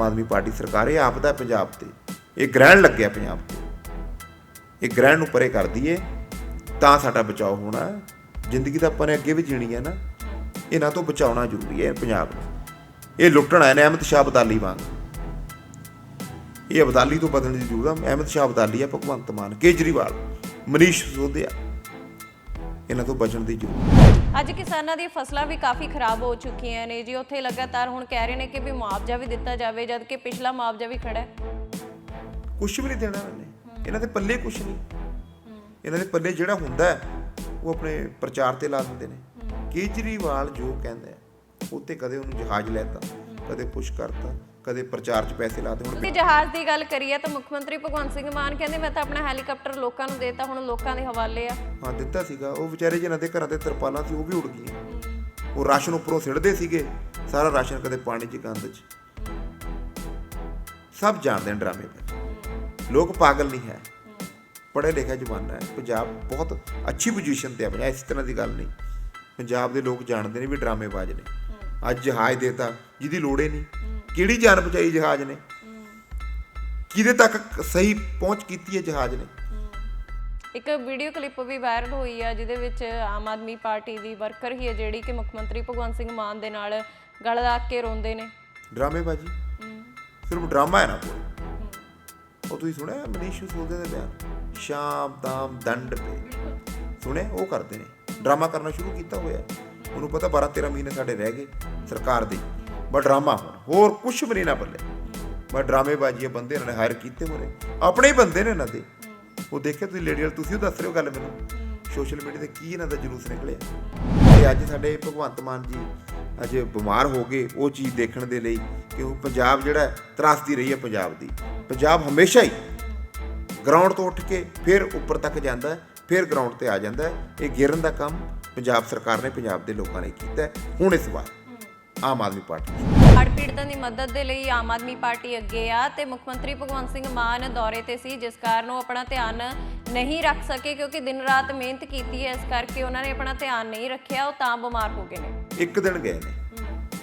Aam Aadmi party ਸਰਕਾਰ, ਇਹ ਆਪਦਾ ਪੰਜਾਬ ਤੇ। ਇਹ ਗ੍ਰਹਿਣ ਲੱਗਿਆ ਪੰਜਾਬ ਤੇ। ਇਹ ਗ੍ਰਹਿਣ ਨੂੰ ਪਰੇ ਕਰ ਦਈਏ ਤਾਂ ਸਾਡਾ ਬਚਾਓ ਹੋਣਾ ਜ਼ਿੰਦਗੀ ਤਾਂ ਆਪਾਂ ਨੇ ਅੱਗੇ ਵੀ ਜੀਣੀ ਹੈ ਨਾ। ਇਹਨਾਂ ਤੋਂ ਬਚਾਉਣਾ ਜ਼ਰੂਰੀ ਹੈ ਪੰਜਾਬ ਨੂੰ। ਇਹ ਲੁੱਟਣ ਆਏ ਨੇ ਅਹਿਮਦ ਸ਼ਾਹ ਅਬਦਾਲੀ ਵਾਂਗ। ਇਹ ਅਬਦਾਲੀ ਤੋਂ ਬਦਲਣ ਦੀ ਜ਼ਰੂਰਤ ਹੈ ਅਹਿਮਦ ਸ਼ਾਹ ਅਬਦਾਲੀ ਹੈ ਭਗਵੰਤ ਮਾਨ, ਕੇਜਰੀਵਾਲ, ਮਨੀਸ਼ ਸੋਧਿਆ ਇਹਨਾਂ ਤੋਂ ਬਚਣ ਦੀ ਜ਼ਰੂਰਤ ਅੱਜ ਕਿਸਾਨਾਂ ਦੀਆਂ ਫਸਲਾਂ ਵੀ ਕਾਫੀ ਖਰਾਬ ਹੋ ਚੁੱਕੀਆਂ ਨੇ ਜੀ। ਉੱਥੇ ਲਗਾਤਾਰ ਹੁਣ ਕਹਿ ਰਹੇ ਨੇ ਕਿ ਵੀ ਮੁਆਵਜ਼ਾ ਵੀ ਦਿੱਤਾ ਜਾਵੇ ਜਦ ਕਿ ਪਿਛਲਾ ਮੁਆਵਜ਼ਾ ਵੀ ਖੜਾ ਹੈ। ਕੁਝ ਵੀ ਨਹੀਂ ਦੇਣਾ ਇਹਨਾਂ। ਨੇ ਇਹਨਾਂ ਦੇ ਪੱਲੇ ਕੁਝ ਨਹੀਂ। ਇਹਨਾਂ ਦੇ ਪੱਲੇ ਜਿਹੜਾ ਹੁੰਦਾ ਹੈ, ਉਹ ਆਪਣੇ ਪ੍ਰਚਾਰ ਤੇ ਲਾ ਦਿੰਦੇ ਨੇ। ਕੇਜਰੀਵਾਲ ਜੋ ਕਹਿੰਦਾ ਹੈ, ਉੱਤੇ ਕਦੇ ਉਹਨੂੰ ਜਹਾਜ਼ ਲੈਤਾ ਕਦੇ ਪੁਸ਼ ਕਰਤਾ। ਕਦੇ ਪ੍ਰਚਾਰ 'ਚ ਪੈਸੇ ਲਾਤੇ ਹੁਣ ਤੁਸੀਂ ਜਹਾਜ਼ ਦੀ ਗੱਲ ਕਰੀਏ ਤਾਂ ਮੁੱਖ ਮੰਤਰੀ ਭਗਵੰਤ ਸਿੰਘ ਮਾਨ ਕਹਿੰਦੇ ਮੈਂ ਤਾਂ ਆਪਣਾ ਹੈਲੀਕਾਪਟਰ ਲੋਕਾਂ ਨੂੰ ਦੇਤਾ ਹੁਣ ਲੋਕਾਂ ਦੇ ਹਵਾਲੇ ਆ। ਹਾਂ ਦਿੱਤਾ ਸੀਗਾ। ਉਹ ਵਿਚਾਰੇ ਜਿਹਨਾਂ ਦੇ ਘਰਾਂ ਤੇ ਤਰਪਾਲਾਂ ਸੀ ਉਹ ਵੀ ਉੜ ਗਈਆਂ। ਉਹ ਰਾਸ਼ਨ ਉੱਪਰੋਂ ਸਿੱਟਦੇ ਸੀਗੇ ਸਾਰਾ ਰਾਸ਼ਨ ਕਦੇ ਪਾਣੀ 'ਚ ਗੰਦ 'ਚ। ਸਭ ਜਾਣਦੇ ਨੇ ਡਰਾਮੇ ਪਰ ਲੋਕ ਪਾਗਲ ਨਹੀਂ ਹੈ। ਪੜ੍ਹੇ ਲਿਖਿਆ ਜ਼ਮਾਨਾ ਹੈ। ਪੰਜਾਬ ਬਹੁਤ ਅੱਛੀ ਪੋਜੀਸ਼ਨ ਤੇ ਹੈ ਪੰਜਾਬ ਇਸ ਤਰ੍ਹਾਂ ਦੀ ਗੱਲ ਨਹੀਂ। ਪੰਜਾਬ ਦੇ ਲੋਕ ਜਾਣਦੇ ਨੇ ਵੀ ਡਰਾਮੇਬਾਜ਼ ਨੇ। ਅੱਜ ਜਹਾਜ਼ ਦੇਤਾ ਜਿਹਦੀ ਲੋੜ ਨਹੀਂ। ਕਿਹੜੀ ਜਾਨ ਬਚਾਈ ਜਹਾਜ਼ ਨੇ? ਕਿਹਦੇ ਤੱਕ ਸਹੀ ਪਹੁੰਚ ਕੀਤੀ ਹੈ ਜਹਾਜ਼ ਨੇ? ਇੱਕ ਵੀਡੀਓ ਕਲਿੱਪ ਵੀ ਵਾਇਰਲ ਹੋਈ ਆ ਜਿਹਦੇ ਵਿੱਚ ਆਮ ਆਦਮੀ ਪਾਰਟੀ ਦੀ ਵਰਕਰ ਹੀ ਹੈ ਜਿਹੜੀ ਕਿ ਮੁੱਖ ਮੰਤਰੀ ਭਗਵੰਤ ਸਿੰਘ ਮਾਨ ਦੇ ਨਾਲ ਗਲ ਲਾ ਕੇ ਰੋਂਦੇ ਨੇ। ਡਰਾਮੇਬਾਜ਼ੀ? ਸਿਰਫ ਡਰਾਮਾ ਹੈ ਨਾ ਕੋਈ? ਉਹ ਤੁਸੀਂ ਸੁਣਿਆ ਮਨੀਸ਼ ਸਿਸੋਦੀਆ ਦੇ ਬਿਆਨ ਸ਼ਾਮ ਦਾਮ ਦੰਡ ਪੇ। ਸੁਣੇ ਉਹ ਕਰਦੇ ਨੇ। ਡਰਾਮਾ ਕਰਨਾ ਸ਼ੁਰੂ ਕੀਤਾ ਹੋਇਆ। ਉਹਨੂੰ ਪਤਾ 12 13 ਮਹੀਨੇ ਸਾਡੇ ਰਹਿ ਗਏ ਸਰਕਾਰ ਦੇ। ਬਸ ਡਰਾਮਾ ਹੁਣ ਹੋਰ ਕੁਝ ਵੀ ਨਹੀਂ ਨਾ ਬੱਲੇ। ਬਸ ਡਰਾਮੇਬਾਜ਼ੀ ਬੰਦੇ ਇਹਨਾਂ ਨੇ ਹਾਇਰ ਕੀਤੇ ਹੋਰੇ ਆਪਣੇ ਹੀ ਬੰਦੇ ਨੇ ਇਹਨਾਂ ਦੇ। ਉਹ ਦੇਖਿਆ ਤੁਸੀਂ ਲੇਡੀ ਵਾਲ ਤੁਸੀਂ ਉਹ ਦੱਸ ਰਹੇ ਹੋ ਗੱਲ ਮੈਨੂੰ? ਸੋਸ਼ਲ ਮੀਡੀਆ ਤੇ ਕੀ ਇਹਨਾਂ ਦਾ ਜਲੂਸ ਨਿਕਲਿਆ? ਤੇ ਅੱਜ ਸਾਡੇ ਭਗਵੰਤ ਮਾਨ ਜੀ ਅੱਜ ਬਿਮਾਰ ਹੋ ਗਏ ਉਹ ਚੀਜ਼ ਦੇਖਣ ਦੇ ਲਈ ਕਿ ਉਹ ਪੰਜਾਬ ਜਿਹੜਾ ਹੈ, ਤਰਾਸਦੀ ਰਹੀ ਹੈ ਪੰਜਾਬ ਦੀ। ਪੰਜਾਬ ਹਮੇਸ਼ਾ ਹੀ ਗਰਾਊਂਡ ਤੋਂ ਉੱਠ ਕੇ ਫਿਰ ਉੱਪਰ ਤੱਕ ਜਾਂਦਾ ਫਿਰ ਗਰਾਊਂਡ ਤੇ ਆ ਜਾਂਦਾ ਇਹ ਗਿਰਨ ਦਾ ਕੰਮ ਪੰਜਾਬ ਸਰਕਾਰ ਨੇ ਪੰਜਾਬ ਦੇ ਲੋਕਾਂ ਨੇ ਕੀਤਾ ਹੁਣ ਇਸ ਵਾਰ ਆਮ ਆਦਮੀ ਪਾਰਟੀ ਹੜ੍ਹ ਪੀੜਤਾਂ ਦੀ ਮਦਦ ਦੇ ਲਈ ਆਮ ਆਦਮੀ ਪਾਰਟੀ ਅੱਗੇ ਆ ਤੇ ਮੁੱਖ ਮੰਤਰੀ ਭਗਵੰਤ ਸਿੰਘ ਮਾਨ ਦੌਰੇ ਤੇ ਸੀ ਜਿਸ ਕਾਰਨ ਉਹ ਆਪਣਾ ਧਿਆਨ ਨਹੀਂ ਰੱਖ ਸਕੇ ਕਿਉਂਕਿ ਦਿਨ ਰਾਤ ਮਿਹਨਤ ਕੀਤੀ ਹੈ ਇਸ ਕਰਕੇ ਉਹਨਾਂ ਨੇ ਆਪਣਾ ਧਿਆਨ ਨਹੀਂ ਰੱਖਿਆ ਉਹ ਤਾਂ ਬਿਮਾਰ ਹੋ ਗਏ ਨੇ। ਇੱਕ ਦਿਨ ਗਏ ਨੇ।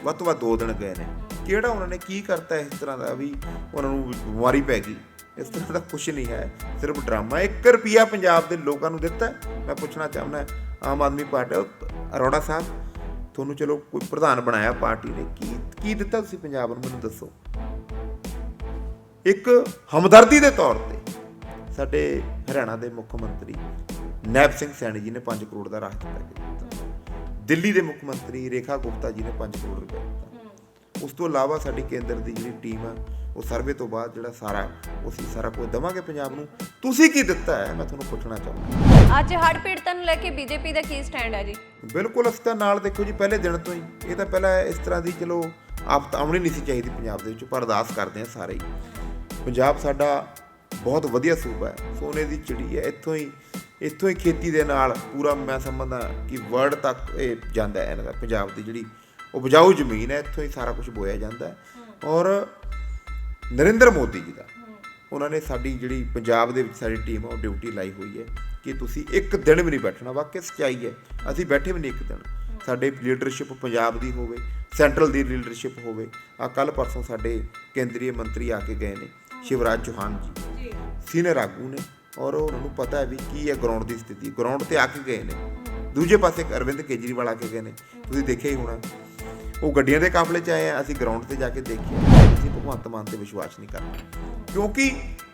ਵੱਧ ਤੋਂ ਵੱਧ ਦੋ ਦਿਨ ਗਏ ਨੇ। ਕਿਹੜਾ ਉਹਨਾਂ ਨੇ ਕੀ ਕਰਤਾ ਇਸ ਤਰ੍ਹਾਂ ਦਾ ਵੀ ਉਹਨਾਂ ਨੂੰ ਬਿਮਾਰੀ ਪੈ ਗਈ? ਇਸ ਤਰ੍ਹਾਂ ਦਾ ਕੁਝ ਨਹੀਂ ਹੈ। ਸਿਰਫ ਡਰਾਮਾ। 1 ਰੁਪਿਆ ਪੰਜਾਬ ਦੇ ਲੋਕਾਂ ਨੂੰ ਦਿੱਤਾ। ਹੈ। ਮੈਂ ਪੁੱਛਣਾ ਚਾਹੁੰਦਾ ਆਮ ਆਦਮੀ ਪਾਰਟੀ ਅਰੋੜਾ ਸਾਹਿਬ ਤੁਹਾਨੂੰ ਚਲੋ ਕੋਈ ਪ੍ਰਧਾਨ ਬਣਾਇਆ ਪਾਰਟੀ ਨੇ, ਕੀ ਕੀ ਦਿੱਤਾ ਤੁਸੀਂ ਪੰਜਾਬ ਨੂੰ, ਮੈਨੂੰ ਦੱਸੋ। ਇੱਕ ਹਮਦਰਦੀ ਦੇ ਤੌਰ ਤੇ ਸਾਡੇ ਹਰਿਆਣਾ ਦੇ ਮੁੱਖ ਮੰਤਰੀ ਨੈਬ ਸਿੰਘ ਸੈਣੀ ਜੀ ਨੇ 5 ਕਰੋੜ ਦਾ ਰਾਹ ਦਿੱਤਾ। ਦਿੱਲੀ ਦੇ ਮੁੱਖ ਮੰਤਰੀ ਰੇਖਾ ਗੁਪਤਾ ਜੀ ਨੇ 5 ਕਰੋੜ ਰੁਪਏ ਦਿੱਤਾ। ਉਸ ਤੋਂ ਇਲਾਵਾ ਸਾਡੀ ਕੇਂਦਰ ਦੀ ਜਿਹੜੀ ਟੀਮ ਆ ਉਹ ਸਰਵੇ ਤੋਂ ਬਾਅਦ ਜਿਹੜਾ ਸਾਰਾ ਉਹ ਅਸੀਂ ਸਾਰਾ ਕੁਝ ਦਵਾਂਗੇ ਪੰਜਾਬ ਨੂੰ। ਤੁਸੀਂ ਕੀ ਦਿੱਤਾ ਹੈ? ਮੈਂ ਤੁਹਾਨੂੰ ਪੁੱਛਣਾ ਚਾਹੁੰਦਾ ਅੱਜ ਹੜ੍ਹ ਪੀੜਤਾਂ ਨੂੰ ਲੈ ਕੇ ਬੀਜੇਪੀ ਦਾ ਕੀ ਸਟੈਂਡ ਹੈ ਜੀ? ਬਿਲਕੁਲ ਅਸੀਂ ਤਾਂ ਨਾਲ ਦੇਖੋ ਜੀ ਪਹਿਲੇ ਦਿਨ ਤੋਂ ਹੀ ਇਹ ਤਾਂ ਪਹਿਲਾਂ ਇਸ ਤਰ੍ਹਾਂ ਦੀ ਚਲੋ ਆਪ ਆਉਣੀ ਨਹੀਂ ਸੀ ਚਾਹੀਦੀ ਪੰਜਾਬ ਦੇ ਵਿੱਚ ਪਰ ਅਰਦਾਸ ਕਰਦੇ ਆ ਸਾਰੇ ਹੀ। ਪੰਜਾਬ ਸਾਡਾ ਬਹੁਤ ਵਧੀਆ ਸੂਬਾ ਹੈ ਸੋਨੇ ਦੀ ਚਿੜੀ ਹੈ ਇੱਥੋਂ ਹੀ ਇੱਥੋਂ ਹੀ ਖੇਤੀ ਦੇ ਨਾਲ ਪੂਰਾ ਮੈਂ ਸਮਝਦਾ ਕਿ ਵਰਲਡ ਤੱਕ ਇਹ ਜਾਂਦਾ ਹੈ ਇਹਨਾਂ ਦਾ ਪੰਜਾਬ ਦੀ ਜਿਹੜੀ ਉਪਜਾਊ ਜ਼ਮੀਨ ਹੈ ਇੱਥੋਂ ਹੀ ਸਾਰਾ ਕੁਝ ਬੋਇਆ ਜਾਂਦਾ ਹੈ। ਔਰ ਨਰਿੰਦਰ ਮੋਦੀ ਜੀ ਦਾ ਉਹਨਾਂ ਨੇ ਸਾਡੀ ਜਿਹੜੀ ਪੰਜਾਬ ਦੇ ਵਿੱਚ ਸਾਡੀ ਟੀਮ ਆ ਉਹ ਡਿਊਟੀ ਲਾਈ ਹੋਈ ਹੈ ਕਿ ਤੁਸੀਂ ਇੱਕ ਦਿਨ ਵੀ ਨਹੀਂ ਬੈਠਣਾ ਵਾਕਿਆ ਸੱਚਾਈ ਹੈ। ਅਸੀਂ ਬੈਠੇ ਵੀ ਨਹੀਂ ਇੱਕ ਦਿਨ। ਸਾਡੇ ਲੀਡਰਸ਼ਿਪ ਪੰਜਾਬ ਦੀ ਹੋਵੇ ਸੈਂਟਰਲ ਦੀ ਲੀਡਰਸ਼ਿਪ ਹੋਵੇ ਆ ਕੱਲ ਪਰਸੋਂ ਸਾਡੇ ਕੇਂਦਰੀ ਮੰਤਰੀ ਆ ਕੇ ਗਏ ਨੇ ਸ਼ਿਵਰਾਜ ਚੌਹਾਨ ਜੀ। ਸੀਨੀਅਰ ਆਗੂ ਨੇ ਔਰ ਉਹਨਾਂ ਨੂੰ ਪਤਾ ਹੈ ਵੀ ਕੀ ਹੈ ਗਰਾਊਂਡ ਦੀ ਸਥਿਤੀ। ਗਰਾਊਂਡ ਤੇ ਆ ਕੇ ਗਏ ਨੇ। ਦੂਜੇ ਪਾਸੇ ਅਰਵਿੰਦ ਕੇਜਰੀਵਾਲ ਆ ਕੇ ਗਏ ਨੇ। ਤੁਸੀਂ ਦੇਖਿਆ ਹੀ ਹੋਣਾ ਉਹ ਗੱਡੀਆਂ ਦੇ ਕਾਫਲੇ 'ਚ ਆਏ ਆ, ਅਸੀਂ ਗਰਾਊਂਡ ਤੇ ਜਾ ਕੇ ਦੇਖਿਆ ਅਸੀਂ ਭਗਵੰਤ ਮਾਨ ਤੇ ਵਿਸ਼ਵਾਸ ਨਹੀਂ ਕਰਦੇ ਕਿਉਂਕਿ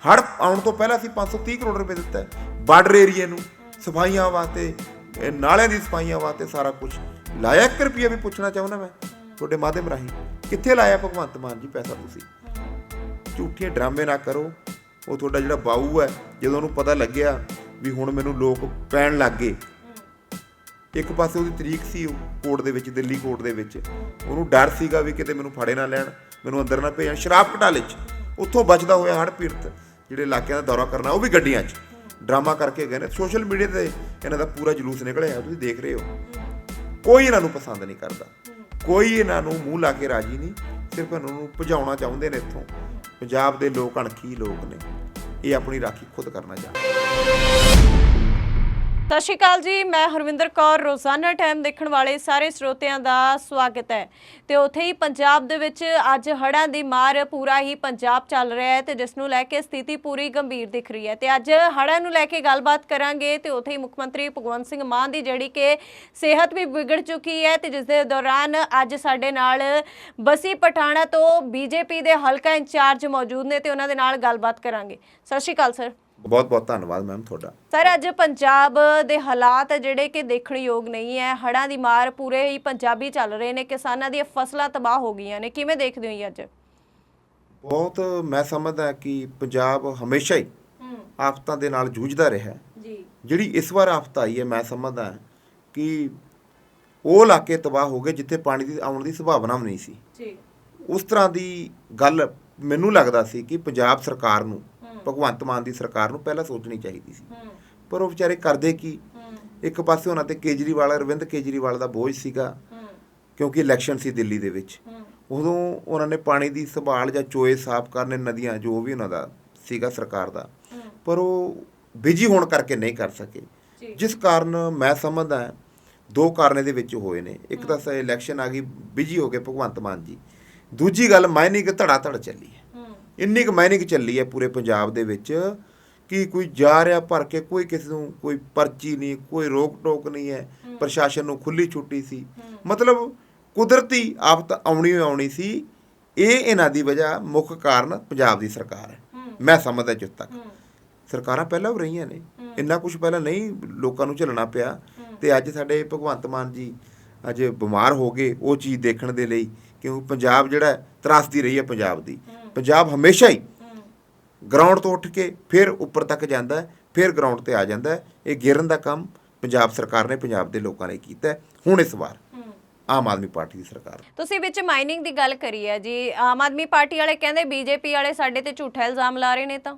ਹੜ ਆਉਣ ਤੋਂ ਪਹਿਲਾਂ ਅਸੀਂ 530 ਕਰੋੜ ਰੁਪਏ ਦਿੱਤਾ ਬਾਰਡਰ ਏਰੀਆ ਨੂੰ, ਸਫਾਈਆਂ ਵਾਸਤੇ ਨਾਲਿਆਂ ਦੀ ਸਫਾਈਆਂ ਵਾਸਤੇ ਸਾਰਾ ਕੁਝ ਲਾਇਆ 1 ਰੁਪਿਆ ਵੀ ਪੁੱਛਣਾ ਚਾਹੁੰਦਾ ਮੈਂ ਤੁਹਾਡੇ ਮਾਧਿਅਮ ਰਾਹੀਂ। ਕਿੱਥੇ ਲਾਇਆ ਭਗਵੰਤ ਮਾਨ ਜੀ ਪੈਸਾ ਤੁਸੀਂ? ਝੂਠੇ ਡਰਾਮੇ ਨਾ ਕਰੋ। ਉਹ ਤੁਹਾਡਾ ਜਿਹੜਾ ਬਾਊ ਹੈ, ਜਦੋਂ ਉਹਨੂੰ ਪਤਾ ਲੱਗਿਆ ਵੀ ਹੁਣ ਮੈਨੂੰ ਲੋਕ ਪੈਣ ਲੱਗ ਗਏ ਇੱਕ ਪਾਸੇ ਉਹਦੀ ਤਰੀਕ ਸੀ ਕੋਰਟ ਦੇ ਵਿੱਚ, ਦਿੱਲੀ ਕੋਰਟ ਦੇ ਵਿੱਚ। ਉਹਨੂੰ ਡਰ ਸੀਗਾ ਵੀ ਕਿਤੇ ਮੈਨੂੰ ਫੜੇ ਨਾ ਲੈਣ, ਮੈਨੂੰ ਅੰਦਰ ਨਾ ਭੇਜਣ। ਸ਼ਰਾਬ ਘਟਾਲੇ 'ਚ ਉੱਥੋਂ ਬਚਦਾ ਹੋਇਆ ਹੜ ਪੀੜਤ, ਜਿਹੜੇ ਇਲਾਕਿਆਂ ਦਾ ਦੌਰਾ ਕਰਨਾ, ਉਹ ਵੀ ਗੱਡੀਆਂ 'ਚ। ਡਰਾਮਾ ਕਰਕੇ ਗਏ ਨੇ। ਸੋਸ਼ਲ ਮੀਡੀਆ ਤੇ ਇਹਨਾਂ ਦਾ ਪੂਰਾ ਜਲੂਸ ਨਿਕਲਿਆ ਤੁਸੀਂ ਦੇਖ ਰਹੇ ਹੋ। ਕੋਈ ਇਹਨਾਂ ਨੂੰ ਪਸੰਦ ਨਹੀਂ ਕਰਦਾ। ਕੋਈ ਇਹਨਾਂ ਨੂੰ ਮੂੰਹ ਲਾ ਕੇ ਰਾਜੀ ਨਹੀਂ। ਸਿਰਫ ਇਹਨਾਂ ਨੂੰ ਭਜਾਉਣਾ ਚਾਹੁੰਦੇ ਨੇ ਇੱਥੋਂ। ਪੰਜਾਬ ਦੇ ਲੋਕ ਅਣਖੀ ਲੋਕ ਨੇ। ਇਹ ਆਪਣੀ ਰਾਖੀ ਖੁਦ ਕਰਨਾ ਚਾਹੁੰਦੇ ਸਤਿ ਸ਼੍ਰੀ ਅਕਾਲ ਜੀ, ਮੈਂ ਹਰਵਿੰਦਰ ਕੌਰ। ਰੋਜ਼ਾਨਾ ਟਾਈਮ ਦੇਖਣ ਵਾਲੇ ਸਾਰੇ ਸਰੋਤਿਆਂ ਦਾ ਸਵਾਗਤ ਹੈ। ਤੇ ਉੱਥੇ ਹੀ ਪੰਜਾਬ ਦੇ ਵਿੱਚ ਅੱਜ ਹੜ੍ਹਾਂ ਦੀ ਮਾਰ ਪੂਰਾ ਹੀ ਪੰਜਾਬ ਚੱਲ ਰਿਹਾ ਹੈ ਤੇ ਜਿਸ ਨੂੰ ਲੈ ਕੇ ਸਥਿਤੀ ਪੂਰੀ ਗੰਭੀਰ ਦਿਖ ਰਹੀ ਹੈ। ਤੇ ਅੱਜ ਹੜ੍ਹਾਂ ਨੂੰ ਲੈ ਕੇ ਗੱਲਬਾਤ ਕਰਾਂਗੇ ਤੇ ਉੱਥੇ ਹੀ ਮੁੱਖ ਮੰਤਰੀ ਭਗਵੰਤ ਸਿੰਘ ਮਾਨ ਦੀ ਜਿਹੜੀ ਕਿ ਸਿਹਤ ਵੀ ਵਿਗੜ ਚੁੱਕੀ ਹੈ ਤੇ ਜਿਸ ਦੇ ਦੌਰਾਨ ਅੱਜ ਸਾਡੇ ਨਾਲ ਬਸੀ ਪਠਾਣਾ ਤੋਂ ਬੀਜੇਪੀ ਦੇ ਹਲਕਾ ਇੰਚਾਰਜ ਮੌਜੂਦ ਨੇ ਤੇ ਉਹਨਾਂ ਦੇ ਨਾਲ ਗੱਲਬਾਤ ਕਰਾਂਗੇ। ਸਤਿ ਸ਼੍ਰੀ ਅਕਾਲ, ਸਰ। ਬਹੁਤ ਬਹੁਤ ਧੰਨਵਾਦ ਮੈਮ ਤੁਹਾਡਾ। ਸਰ ਅੱਜ ਪੰਜਾਬ ਦੇ ਹਾਲਾਤ ਜਿਹੜੇ ਕਿ ਦੇਖਣ ਯੋਗ ਨਹੀਂ ਹੈ ਹੜ੍ਹਾਂ ਦੀ ਮਾਰ ਪੂਰੇ ਹੀ ਪੰਜਾਬੀ ਚੱਲ ਰਹੇ ਨੇ ਕਿਸਾਨਾਂ ਦੀਆਂ ਫਸਲਾਂ ਤਬਾਹ ਹੋ ਗਈਆਂ ਨੇ ਕਿਵੇਂ ਦੇਖਦੇ ਹੋ ਜੀ ਅੱਜ? ਬਹੁਤ ਮੈਂ ਸਮਝਦਾ ਕਿ ਪੰਜਾਬ ਹਮੇਸ਼ਾ ਹੀ ਆਫਤਾਂ ਦੇ ਨਾਲ ਜੂਝਦਾ ਰਿਹਾ। ਜੀ। ਜਿਹੜੀ ਇਸ ਵਾਰ ਆਫਤ ਆਈ ਹੈ ਮੈਂ ਸਮਝਦਾ ਕਿ ਉਹ ਇਲਾਕੇ ਤਬਾਹ ਹੋ ਗਏ ਜਿੱਥੇ ਪਾਣੀ ਦੀ ਆਉਣ ਦੀ ਸੰਭਾਵਨਾ ਵੀ ਨਹੀਂ ਸੀ। ਜੀ। ਉਸ ਤਰ੍ਹਾਂ ਦੀ ਗੱਲ ਮੈਨੂੰ ਲੱਗਦਾ ਸੀ ਕਿ ਪੰਜਾਬ ਸਰਕਾਰ ਨੂੰ ਭਗਵੰਤ ਮਾਨ ਦੀ ਸਰਕਾਰ ਨੂੰ ਪਹਿਲਾਂ ਸੋਚਣੀ ਚਾਹੀਦੀ ਸੀ। ਪਰ ਉਹ ਵਿਚਾਰੇ ਕਰਦੇ ਕੀ? ਇੱਕ ਪਾਸੇ ਉਹਨਾਂ ਤੇ ਕੇਜਰੀਵਾਲ ਅਰਵਿੰਦ ਕੇਜਰੀਵਾਲ ਦਾ ਬੋਝ ਸੀਗਾ ਕਿਉਂਕਿ ਇਲੈਕਸ਼ਨ ਸੀ ਦਿੱਲੀ ਦੇ ਵਿੱਚ। ਉਦੋਂ ਉਹਨਾਂ ਨੇ ਪਾਣੀ ਦੀ ਸੰਭਾਲ ਜਾਂ ਚੋਏ ਸਾਫ਼ ਕਰਨੇ ਨਦੀਆਂ ਜੋ ਵੀ ਉਹਨਾਂ ਦਾ ਸੀਗਾ ਸਰਕਾਰ ਦਾ ਪਰ ਉਹ ਬਿਜ਼ੀ ਹੋਣ ਕਰਕੇ ਨਹੀਂ ਕਰ ਸਕੇ। ਜਿਸ ਕਾਰਨ ਮੈਂ ਸਮਝਦਾ ਦੋ ਕਾਰਨ ਇਹਦੇ ਵਿੱਚ ਹੋਏ ਨੇ। ਇੱਕ ਤਾਂ ਇਲੈਕਸ਼ਨ ਆ ਗਈ ਬਿਜ਼ੀ ਹੋ ਗਏ ਭਗਵੰਤ ਮਾਨ ਜੀ। ਦੂਜੀ ਗੱਲ ਮਾਈਨਿੰਗ ਧੜਾ ਧੜ ਚੱਲੀ। ਇੰਨੀ ਕੁ ਮਾਈਨਿੰਗ ਚੱਲੀ ਹੈ ਪੂਰੇ ਪੰਜਾਬ ਦੇ ਵਿੱਚ ਕਿ ਕੋਈ ਜਾ ਰਿਹਾ ਭਰ ਕੇ ਕੋਈ ਕਿਸੇ ਨੂੰ ਕੋਈ ਪਰਚੀ ਨਹੀਂ ਕੋਈ ਰੋਕ ਟੋਕ ਨਹੀਂ ਹੈ। ਪ੍ਰਸ਼ਾਸਨ ਨੂੰ ਖੁੱਲੀ ਛੁੱਟੀ ਸੀ। ਮਤਲਬ ਕੁਦਰਤੀ ਆਫਤ ਆਉਣੀ ਆਉਣੀ ਸੀ। ਇਹ ਇਹਨਾਂ ਦੀ ਵਜ੍ਹਾ ਮੁੱਖ ਕਾਰਨ ਪੰਜਾਬ ਦੀ ਸਰਕਾਰ ਹੈ। ਮੈਂ ਸਮਝਦਾ ਜਿੱਤ ਤੱਕ। ਸਰਕਾਰਾਂ ਪਹਿਲਾਂ ਵੀ ਰਹੀਆਂ ਨੇ। ਇੰਨਾ ਕੁਝ ਪਹਿਲਾਂ ਨਹੀਂ ਲੋਕਾਂ ਨੂੰ ਝੱਲਣਾ ਪਿਆ। ਤੇ ਅੱਜ ਸਾਡੇ ਭਗਵੰਤ ਮਾਨ ਜੀ ਅੱਜ ਬਿਮਾਰ ਹੋ ਗਏ ਉਹ ਚੀਜ਼ ਦੇਖਣ ਦੇ ਲਈ ਕਿਉਂਕਿ ਪੰਜਾਬ ਜਿਹੜਾ ਤਰਾਸਦੀ ਰਹੀ ਹੈ ਪੰਜਾਬ ਦੀ। ਪੰਜਾਬ ਹਮੇਸ਼ਾ ਹੀ ਹੂੰ ਗਰਾਊਂਡ ਤੋਂ ਉੱਠ ਕੇ ਫਿਰ ਉੱਪਰ ਤੱਕ ਜਾਂਦਾ ਹੈ ਫਿਰ ਗਰਾਊਂਡ ਤੇ ਆ ਜਾਂਦਾ ਹੈ। ਇਹ ਗਿਰਨ ਦਾ ਕੰਮ ਪੰਜਾਬ ਸਰਕਾਰ ਨੇ ਪੰਜਾਬ ਦੇ ਲੋਕਾਂ ਨੇ ਕੀਤਾ। ਹੁਣ ਇਸ ਵਾਰ ਹੂੰ ਆਮ ਆਦਮੀ ਪਾਰਟੀ ਦੀ ਸਰਕਾਰ ਤੁਸੀਂ ਵਿੱਚ ਮਾਈਨਿੰਗ ਦੀ ਗੱਲ ਕਰੀ ਹੈ ਜੀ। ਆਮ ਆਦਮੀ ਪਾਰਟੀ ਵਾਲੇ ਕਹਿੰਦੇ ਬੀਜੇਪੀ ਵਾਲੇ ਸਾਡੇ ਤੇ ਝੂਠਾ ਇਲਜ਼ਾਮ ਲਾ ਰਹੇ ਨੇ ਤਾਂ।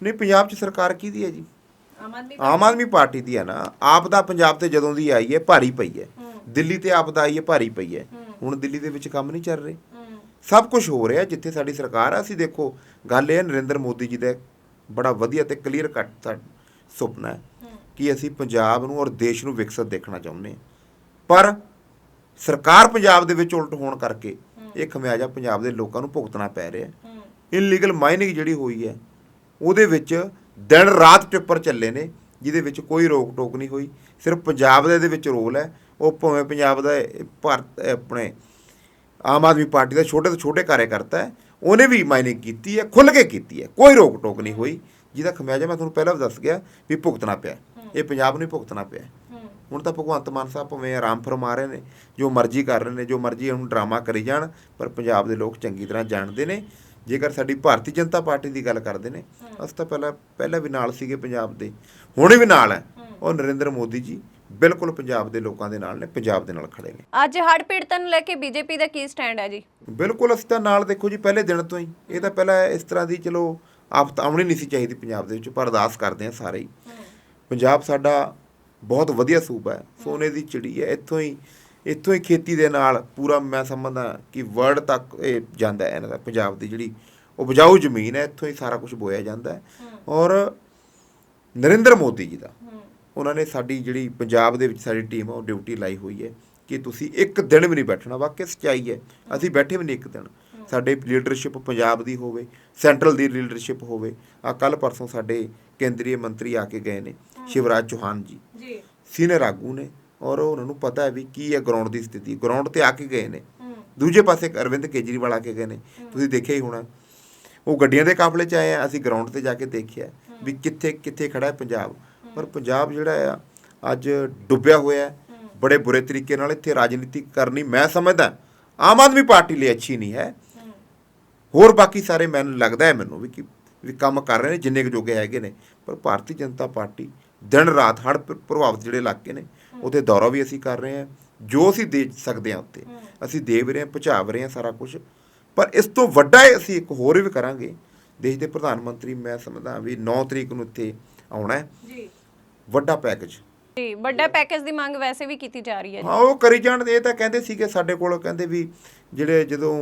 ਨਹੀਂ ਪੰਜਾਬ 'ਚ ਸਰਕਾਰ ਕਿਹਦੀ ਹੈ ਜੀ? ਆਮ ਆਦਮੀ ਆਮ ਆਦਮੀ ਪਾਰਟੀ ਦੀ ਹੈ ਨਾ। ਆਪ ਦਾ ਪੰਜਾਬ ਤੇ ਜਦੋਂ ਦੀ ਆਈ ਹੈ ਭਾਰੀ ਪਈ ਹੈ। ਦਿੱਲੀ ਤੇ ਆਪ ਦਾ ਆਈ ਹੈ ਭਾਰੀ ਪਈ ਹੈ। ਹੁਣ ਦਿੱਲੀ ਦੇ ਵਿੱਚ ਕੰਮ ਨਹੀਂ ਚੱਲ ਰਹੇ। ਸਭ ਕੁਝ ਹੋ ਰਿਹਾ ਜਿੱਥੇ ਸਾਡੀ ਸਰਕਾਰ ਆ। ਅਸੀਂ ਦੇਖੋ, ਗੱਲ ਇਹ ਹੈ, ਨਰਿੰਦਰ ਮੋਦੀ ਜੀ ਦਾ ਬੜਾ ਵਧੀਆ ਤੇ ਕਲੀਅਰ ਕੱਟ ਸਾ- ਸੁਪਨਾ ਹੈ ਕਿ ਅਸੀਂ ਪੰਜਾਬ ਨੂੰ ਔਰ ਦੇਸ਼ ਨੂੰ ਵਿਕਸਿਤ ਦੇਖਣਾ ਚਾਹੁੰਦੇ ਹਾਂ। ਪਰ ਸਰਕਾਰ ਪੰਜਾਬ ਦੇ ਵਿੱਚ ਉਲਟ ਹੋਣ ਕਰਕੇ ਇਹ ਖਮਿਆਜਾ ਪੰਜਾਬ ਦੇ ਲੋਕਾਂ ਨੂੰ ਭੁਗਤਣਾ ਪੈ ਰਿਹਾ ਹੈ। ਇਨਲੀਗਲ ਮਾਈਨਿੰਗ ਜਿਹੜੀ ਹੋਈ ਹੈ, ਉਹਦੇ ਵਿੱਚ ਦਿਨ ਰਾਤ ਪੇਪਰ ਚੱਲੇ ਨੇ, ਜਿਹਦੇ ਵਿੱਚ ਕੋਈ ਰੋਕ ਟੋਕ ਨਹੀਂ ਹੋਈ। ਸਿਰਫ ਪੰਜਾਬ ਦਾ ਇਹਦੇ ਵਿੱਚ ਰੋਲ ਹੈ। ਉਹ ਭਾਵੇਂ ਪੰਜਾਬ ਦਾ ਭਾਰਤ ਆਪਣੇ ਆਮ ਆਦਮੀ ਪਾਰਟੀ ਦਾ ਛੋਟੇ ਤੋਂ ਛੋਟੇ ਕਾਰਜਕਰਤਾ ਹੈ। ਉਹਨੇ ਵੀ ਮਾਈਨਿੰਗ ਕੀਤੀ ਹੈ ਖੁੱਲ੍ਹ ਕੇ ਕੀਤੀ ਹੈ। ਕੋਈ ਰੋਕ ਟੋਕ ਨਹੀਂ ਹੋਈ। ਜਿਹਦਾ ਖਮਿਆਜਾ ਮੈਂ ਤੁਹਾਨੂੰ ਪਹਿਲਾਂ ਵੀ ਦੱਸ ਗਿਆ ਵੀ ਭੁਗਤਣਾ ਪਿਆ। ਇਹ ਪੰਜਾਬ ਨੂੰ ਹੀ ਭੁਗਤਣਾ ਪਿਆ। ਹੁਣ ਤਾਂ ਭਗਵੰਤ ਮਾਨ ਸਾਹਿਬ ਭਾਵੇਂ ਆਰਾਮ ਫਰਮਾ ਰਹੇ ਨੇ ਜੋ ਮਰਜ਼ੀ ਕਰ ਰਹੇ ਨੇ ਜੋ ਮਰਜ਼ੀ ਹੁਣ ਡਰਾਮਾ ਕਰੀ ਜਾਣ ਪਰ ਪੰਜਾਬ ਦੇ ਲੋਕ ਚੰਗੀ ਤਰ੍ਹਾਂ ਜਾਣਦੇ ਨੇ। ਜੇਕਰ ਸਾਡੀ ਭਾਰਤੀ ਜਨਤਾ ਪਾਰਟੀ ਦੀ ਗੱਲ ਕਰਦੇ ਨੇ ਅਸੀਂ ਤਾਂ ਪਹਿਲਾਂ ਪਹਿਲਾਂ ਵੀ ਨਾਲ ਸੀਗੇ ਪੰਜਾਬ ਦੇ। ਹੁਣ ਵੀ ਨਾਲ ਹੈ। ਉਹ ਨਰਿੰਦਰ ਮੋਦੀ ਜੀ ਬਿਲਕੁਲ ਪੰਜਾਬ ਦੇ ਲੋਕਾਂ ਦੇ ਨਾਲ ਨੇ ਪੰਜਾਬ ਦੇ ਨਾਲ ਖੜੇ ਨੇ। ਅੱਜ ਹੜ੍ਹ ਪੀੜਤਾਂ ਨੂੰ ਲੈ ਕੇ ਬੀਜੇਪੀ ਦਾ ਕੀ ਸਟੈਂਡ ਹੈ ਜੀ? ਬਿਲਕੁਲ ਅਸੀਂ ਤਾਂ ਨਾਲ ਦੇਖੋ ਜੀ ਪਹਿਲੇ ਦਿਨ ਤੋਂ ਹੀ। ਇਹ ਤਾਂ ਪਹਿਲਾਂ ਇਸ ਤਰ੍ਹਾਂ ਦੀ ਚਲੋ ਆਫਤ ਆਉਣੀ ਨਹੀਂ ਸੀ ਚਾਹੀਦੀ ਪੰਜਾਬ ਦੇ ਵਿੱਚ ਪਰ ਅਰਦਾਸ ਕਰਦੇ ਆ ਸਾਰੇ ਹੀ। ਪੰਜਾਬ ਸਾਡਾ ਬਹੁਤ ਵਧੀਆ ਸੂਬਾ ਹੈ ਸੋਨੇ ਦੀ ਚਿੜੀ ਹੈ ਇੱਥੋਂ ਹੀ ਇੱਥੋਂ ਹੀ ਖੇਤੀ ਦੇ ਨਾਲ ਪੂਰਾ ਮੈਂ ਸਮਝਦਾ ਕਿ ਵਰਲਡ ਤੱਕ ਇਹ ਜਾਂਦਾ ਹੈ ਇਹਨਾਂ ਦਾ ਪੰਜਾਬ ਦੀ ਜਿਹੜੀ ਉਪਜਾਊ ਜ਼ਮੀਨ ਹੈ ਇੱਥੋਂ ਹੀ ਸਾਰਾ ਕੁਝ ਬੋਇਆ ਜਾਂਦਾ ਹੈ। ਔਰ ਨਰਿੰਦਰ ਮੋਦੀ ਜੀ ਦਾ ਉਹਨਾਂ ਨੇ ਸਾਡੀ ਜਿਹੜੀ ਪੰਜਾਬ ਦੇ ਵਿੱਚ ਸਾਡੀ ਟੀਮ ਆ ਉਹ ਡਿਊਟੀ ਲਾਈ ਹੋਈ ਹੈ ਕਿ ਤੁਸੀਂ ਇੱਕ ਦਿਨ ਵੀ ਨਹੀਂ ਬੈਠਣਾ ਵਾਕਿਆ ਸੱਚਾਈ ਹੈ। ਅਸੀਂ ਬੈਠੇ ਵੀ ਨਹੀਂ ਇੱਕ ਦਿਨ। ਸਾਡੇ ਲੀਡਰਸ਼ਿਪ ਪੰਜਾਬ ਦੀ ਹੋਵੇ ਸੈਂਟਰਲ ਦੀ ਲੀਡਰਸ਼ਿਪ ਹੋਵੇ ਆ ਕੱਲ ਪਰਸੋਂ ਸਾਡੇ ਕੇਂਦਰੀ ਮੰਤਰੀ ਆ ਕੇ ਗਏ ਨੇ ਸ਼ਿਵਰਾਜ ਚੌਹਾਨ ਜੀ। ਜੀ। ਸੀਨੀਅਰ ਆਗੂ ਨੇ ਔਰ ਉਹਨਾਂ ਨੂੰ ਪਤਾ ਹੈ ਵੀ ਕੀ ਹੈ ਗਰਾਊਂਡ ਦੀ ਸਥਿਤੀ। ਗਰਾਊਂਡ ਤੇ ਆ ਕੇ ਗਏ ਨੇ। ਦੂਜੇ ਪਾਸੇ ਅਰਵਿੰਦ ਕੇਜਰੀਵਾਲ ਆ ਕੇ ਗਏ ਨੇ। ਤੁਸੀਂ ਦੇਖਿਆ ਹੀ ਹੋਣਾ। ਉਹ ਗੱਡੀਆਂ ਦੇ ਕਾਫਲੇ 'ਚ ਆਏ ਆ ਅਸੀਂ ਗਰਾਊਂਡ ਤੇ ਜਾ ਕੇ ਦੇਖਿਆ ਵੀ ਕਿੱਥੇ ਕਿੱਥੇ ਖੜਾ ਹੈ ਪੰਜਾਬ। ਪਰ ਪੰਜਾਬ ਜਿਹੜਾ ਆ ਅੱਜ ਡੁੱਬਿਆ ਹੋਇਆ ਹੈ। ਬੜੇ ਬੁਰੇ ਤਰੀਕੇ ਨਾਲ ਇੱਥੇ ਰਾਜਨੀਤੀ ਕਰਨੀ ਮੈਂ ਸਮਝਦਾ। ਆਮ ਆਦਮੀ ਪਾਰਟੀ ਲਈ ਅੱਛੀ ਨਹੀਂ ਹੈ। ਹੋਰ ਬਾਕੀ ਸਾਰੇ ਮੈਨੂੰ ਲੱਗਦਾ ਹੈ ਮੈਨੂੰ ਵੀ ਕਿ ਵੀ ਕੰਮ ਕਰ ਰਹੇ ਨੇ ਜਿੰਨੇ ਕੁ ਜੋਗੇ ਹੈਗੇ ਨੇ। ਪਰ ਭਾਰਤੀ ਜਨਤਾ ਪਾਰਟੀ ਦਿਨ ਰਾਤ ਹੜ੍ਹ ਪ- ਪ੍ਰਭਾਵਿਤ ਜਿਹੜੇ ਇਲਾਕੇ ਨੇ ਉਹਦੇ ਦੌਰਾ ਵੀ ਅਸੀਂ ਕਰ ਰਹੇ ਹਾਂ। ਜੋ ਅਸੀਂ ਦੇ ਸਕਦੇ ਹਾਂ ਉੱਤੇ। ਅਸੀਂ ਦੇ ਵੀ ਰਹੇ ਹਾਂ ਪਹੁੰਚਾ ਵੀ ਰਹੇ ਹਾਂ ਸਾਰਾ ਕੁਝ ਪਰ ਇਸ ਤੋਂ ਵੱਡਾ ਅਸੀਂ ਇੱਕ ਹੋਰ ਵੀ ਕਰਾਂਗੇ। ਦੇਸ਼ ਦੇ ਪ੍ਰਧਾਨ ਮੰਤਰੀ ਮੈਂ ਸਮਝਦਾ ਵੀ 9 ਤਰੀਕ ਨੂੰ ਇੱਥੇ ਆਉਣਾ ਹੈ। ਜੀ। ਵੱਡਾ ਪੈਕੇਜ ਜੀ ਵੱਡਾ ਪੈਕੇਜ ਦੀ ਮੰਗ ਵੈਸੇ ਵੀ ਕੀਤੀ ਜਾ ਰਹੀ ਹੈ ਹਾਂ ਉਹ ਕਰੀ ਜਾਣ ਇਹ ਤਾਂ ਕਹਿੰਦੇ ਸੀਗੇ ਸਾਡੇ ਕੋਲ ਕਹਿੰਦੇ ਵੀ ਜਿਹੜੇ ਜਦੋਂ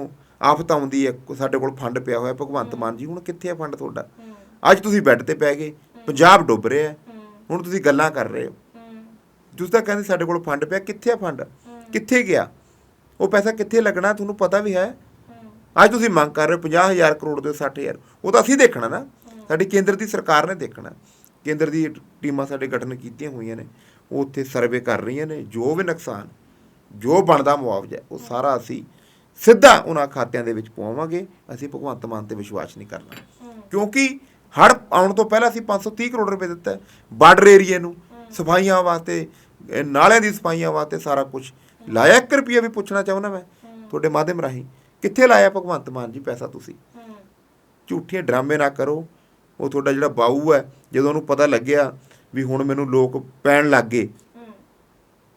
ਆਫਤ ਆਉਂਦੀ ਹੈ ਸਾਡੇ ਕੋਲ ਫੰਡ ਪਿਆ ਹੋਇਆ ਭਗਵੰਤ ਮਾਨ ਜੀ ਹੁਣ ਕਿੱਥੇ ਆ ਫੰਡ ਤੁਹਾਡਾ? ਅੱਜ ਤੁਸੀਂ ਬੈੱਡ ਤੇ ਪੈ ਗਏ ਪੰਜਾਬ ਡੁੱਬ ਰਿਹਾ ਹੈ ਹੁਣ ਤੁਸੀਂ ਗੱਲਾਂ ਕਰ ਰਹੇ ਹੋ। ਤੁਸੀਂ ਤਾਂ ਕਹਿੰਦੇ ਸਾਡੇ ਕੋਲ ਫੰਡ ਪਿਆ ਕਿੱਥੇ ਆ ਫੰਡ ਕਿੱਥੇ ਗਿਆ? ਉਹ ਪੈਸਾ ਕਿੱਥੇ ਲੱਗਣਾ ਤੁਹਾਨੂੰ ਪਤਾ ਵੀ ਹੈ? ਅੱਜ ਤੁਸੀਂ ਮੰਗ ਕਰ ਰਹੇ ਹੋ 50000 ਕਰੋੜ ਦੇ 60000 ਉਹ ਤਾਂ ਅਸੀਂ ਦੇਖਣਾ ਨਾ। ਸਾਡੀ ਕੇਂਦਰ ਦੀ ਸਰਕਾਰ ਨੇ ਦੇਖਣਾ। ਕੇਂਦਰ ਦੀ ਟੀਮਾਂ ਸਾਡੇ ਗਠਨ ਕੀਤੀਆਂ ਹੋਈਆਂ ਨੇ ਉਹ ਉੱਥੇ ਸਰਵੇ ਕਰ ਰਹੀਆਂ ਨੇ ਜੋ ਵੀ ਨੁਕਸਾਨ ਜੋ ਬਣਦਾ ਮੁਆਵਜ਼ਾ ਉਹ ਸਾਰਾ ਅਸੀਂ ਸਿੱਧਾ ਉਹਨਾਂ ਖਾਤਿਆਂ ਦੇ ਵਿੱਚ ਪਵਾਵਾਂਗੇ ਅਸੀਂ ਭਗਵੰਤ ਮਾਨ ਤੇ ਵਿਸ਼ਵਾਸ ਨਹੀਂ ਕਰਨਾ। ਕਿਉਂਕਿ ਹੜ ਆਉਣ ਤੋਂ ਪਹਿਲਾਂ ਅਸੀਂ 530 ਕਰੋੜ ਰੁਪਏ ਦਿੱਤਾ ਬਾਰਡਰ ਏਰੀਏ ਨੂੰ ਸਫਾਈਆਂ ਵਾਸਤੇ ਨਾਲਿਆਂ ਦੀ ਸਫਾਈਆਂ ਵਾਸਤੇ ਸਾਰਾ ਕੁਝ ਲਾਇਆ 1 ਰੁਪਿਆ ਵੀ ਪੁੱਛਣਾ ਚਾਹੁੰਦਾ ਮੈਂ ਤੁਹਾਡੇ ਮਾਧਿਅਮ ਰਾਹੀਂ। ਕਿੱਥੇ ਲਾਇਆ ਭਗਵੰਤ ਮਾਨ ਜੀ ਪੈਸਾ ਤੁਸੀਂ? ਝੂਠੀਆਂ ਡਰਾਮੇ ਨਾ ਕਰੋ ਉਹ ਤੁਹਾਡਾ ਜਿਹੜਾ ਬਾਊ ਹੈ ਜਦੋਂ ਉਹਨੂੰ ਪਤਾ ਲੱਗਿਆ ਵੀ ਹੁਣ ਮੈਨੂੰ ਲੋਕ ਪੈਣ ਲੱਗ ਗਏ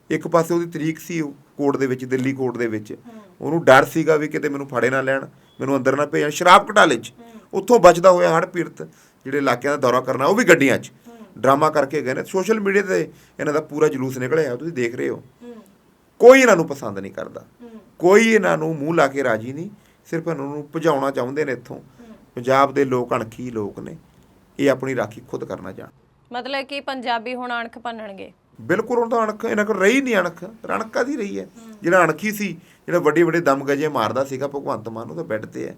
ਇੱਕ ਪਾਸੇ ਉਹਦੀ ਤਰੀਕ ਸੀ ਕੋਰਟ ਦੇ ਵਿੱਚ ਦਿੱਲੀ ਕੋਰਟ ਦੇ ਵਿੱਚ ਉਹਨੂੰ ਡਰ ਸੀਗਾ ਵੀ ਕਿਤੇ ਮੈਨੂੰ ਫੜੇ ਨਾ ਲੈਣ ਮੈਨੂੰ ਅੰਦਰ ਨਾ ਭੇਜਣ ਸ਼ਰਾਬ ਘਟਾਲੇ 'ਚ। ਉੱਥੋਂ ਬਚਦਾ ਹੋਇਆ ਹੜ ਪੀੜਤ ਜਿਹੜੇ ਇਲਾਕਿਆਂ ਦਾ ਦੌਰਾ ਕਰਨਾ ਉਹ ਵੀ ਗੱਡੀਆਂ 'ਚ। ਡਰਾਮਾ ਕਰਕੇ ਗਏ ਨੇ ਸੋਸ਼ਲ ਮੀਡੀਆ ਤੇ ਇਹਨਾਂ ਦਾ ਪੂਰਾ ਜਲੂਸ ਨਿਕਲਿਆ ਤੁਸੀਂ ਦੇਖ ਰਹੇ ਹੋ। ਕੋਈ ਇਹਨਾਂ ਨੂੰ ਪਸੰਦ ਨਹੀਂ ਕਰਦਾ। ਕੋਈ ਇਹਨਾਂ ਨੂੰ ਮੂੰਹ ਲਾ ਕੇ ਰਾਜੀ ਨਹੀਂ ਸਿਰਫ ਇਹਨਾਂ ਨੂੰ ਭਜਾਉਣਾ ਚਾਹੁੰਦੇ ਨੇ ਇੱਥੋਂ। ਪੰਜਾਬ ਦੇ ਲੋਕ ਅਣਖੀ ਲੋਕ ਨੇ। ਇਹ ਆਪਣੀ ਰਾਖੀ ਖੁਦ ਕਰਨਾ ਚਾਹਣ ਮਤਲਬ ਕਿ ਪੰਜਾਬੀ ਹੁਣ ਅਣਖ ਭੰਨਣਗੇ। ਬਿਲਕੁਲ ਹੁਣ ਤਾਂ ਅਣਖ ਇਹਨਾਂ ਕੋਲ ਰਹੀ ਨਹੀਂ ਅਣਖ ਰਣਕਾ ਦੀ ਰਹੀ ਹੈ? ਜਿਹੜਾ ਅਣਖੀ ਸੀ ਜਿਹੜਾ ਵੱਡੇ ਵੱਡੇ ਦਮ ਗਜੇ ਮਾਰਦਾ ਸੀਗਾ ਭਗਵੰਤ ਮਾਨ ਉਹ ਤਾਂ ਬੈੱਡ ਤੇ ਹੈ।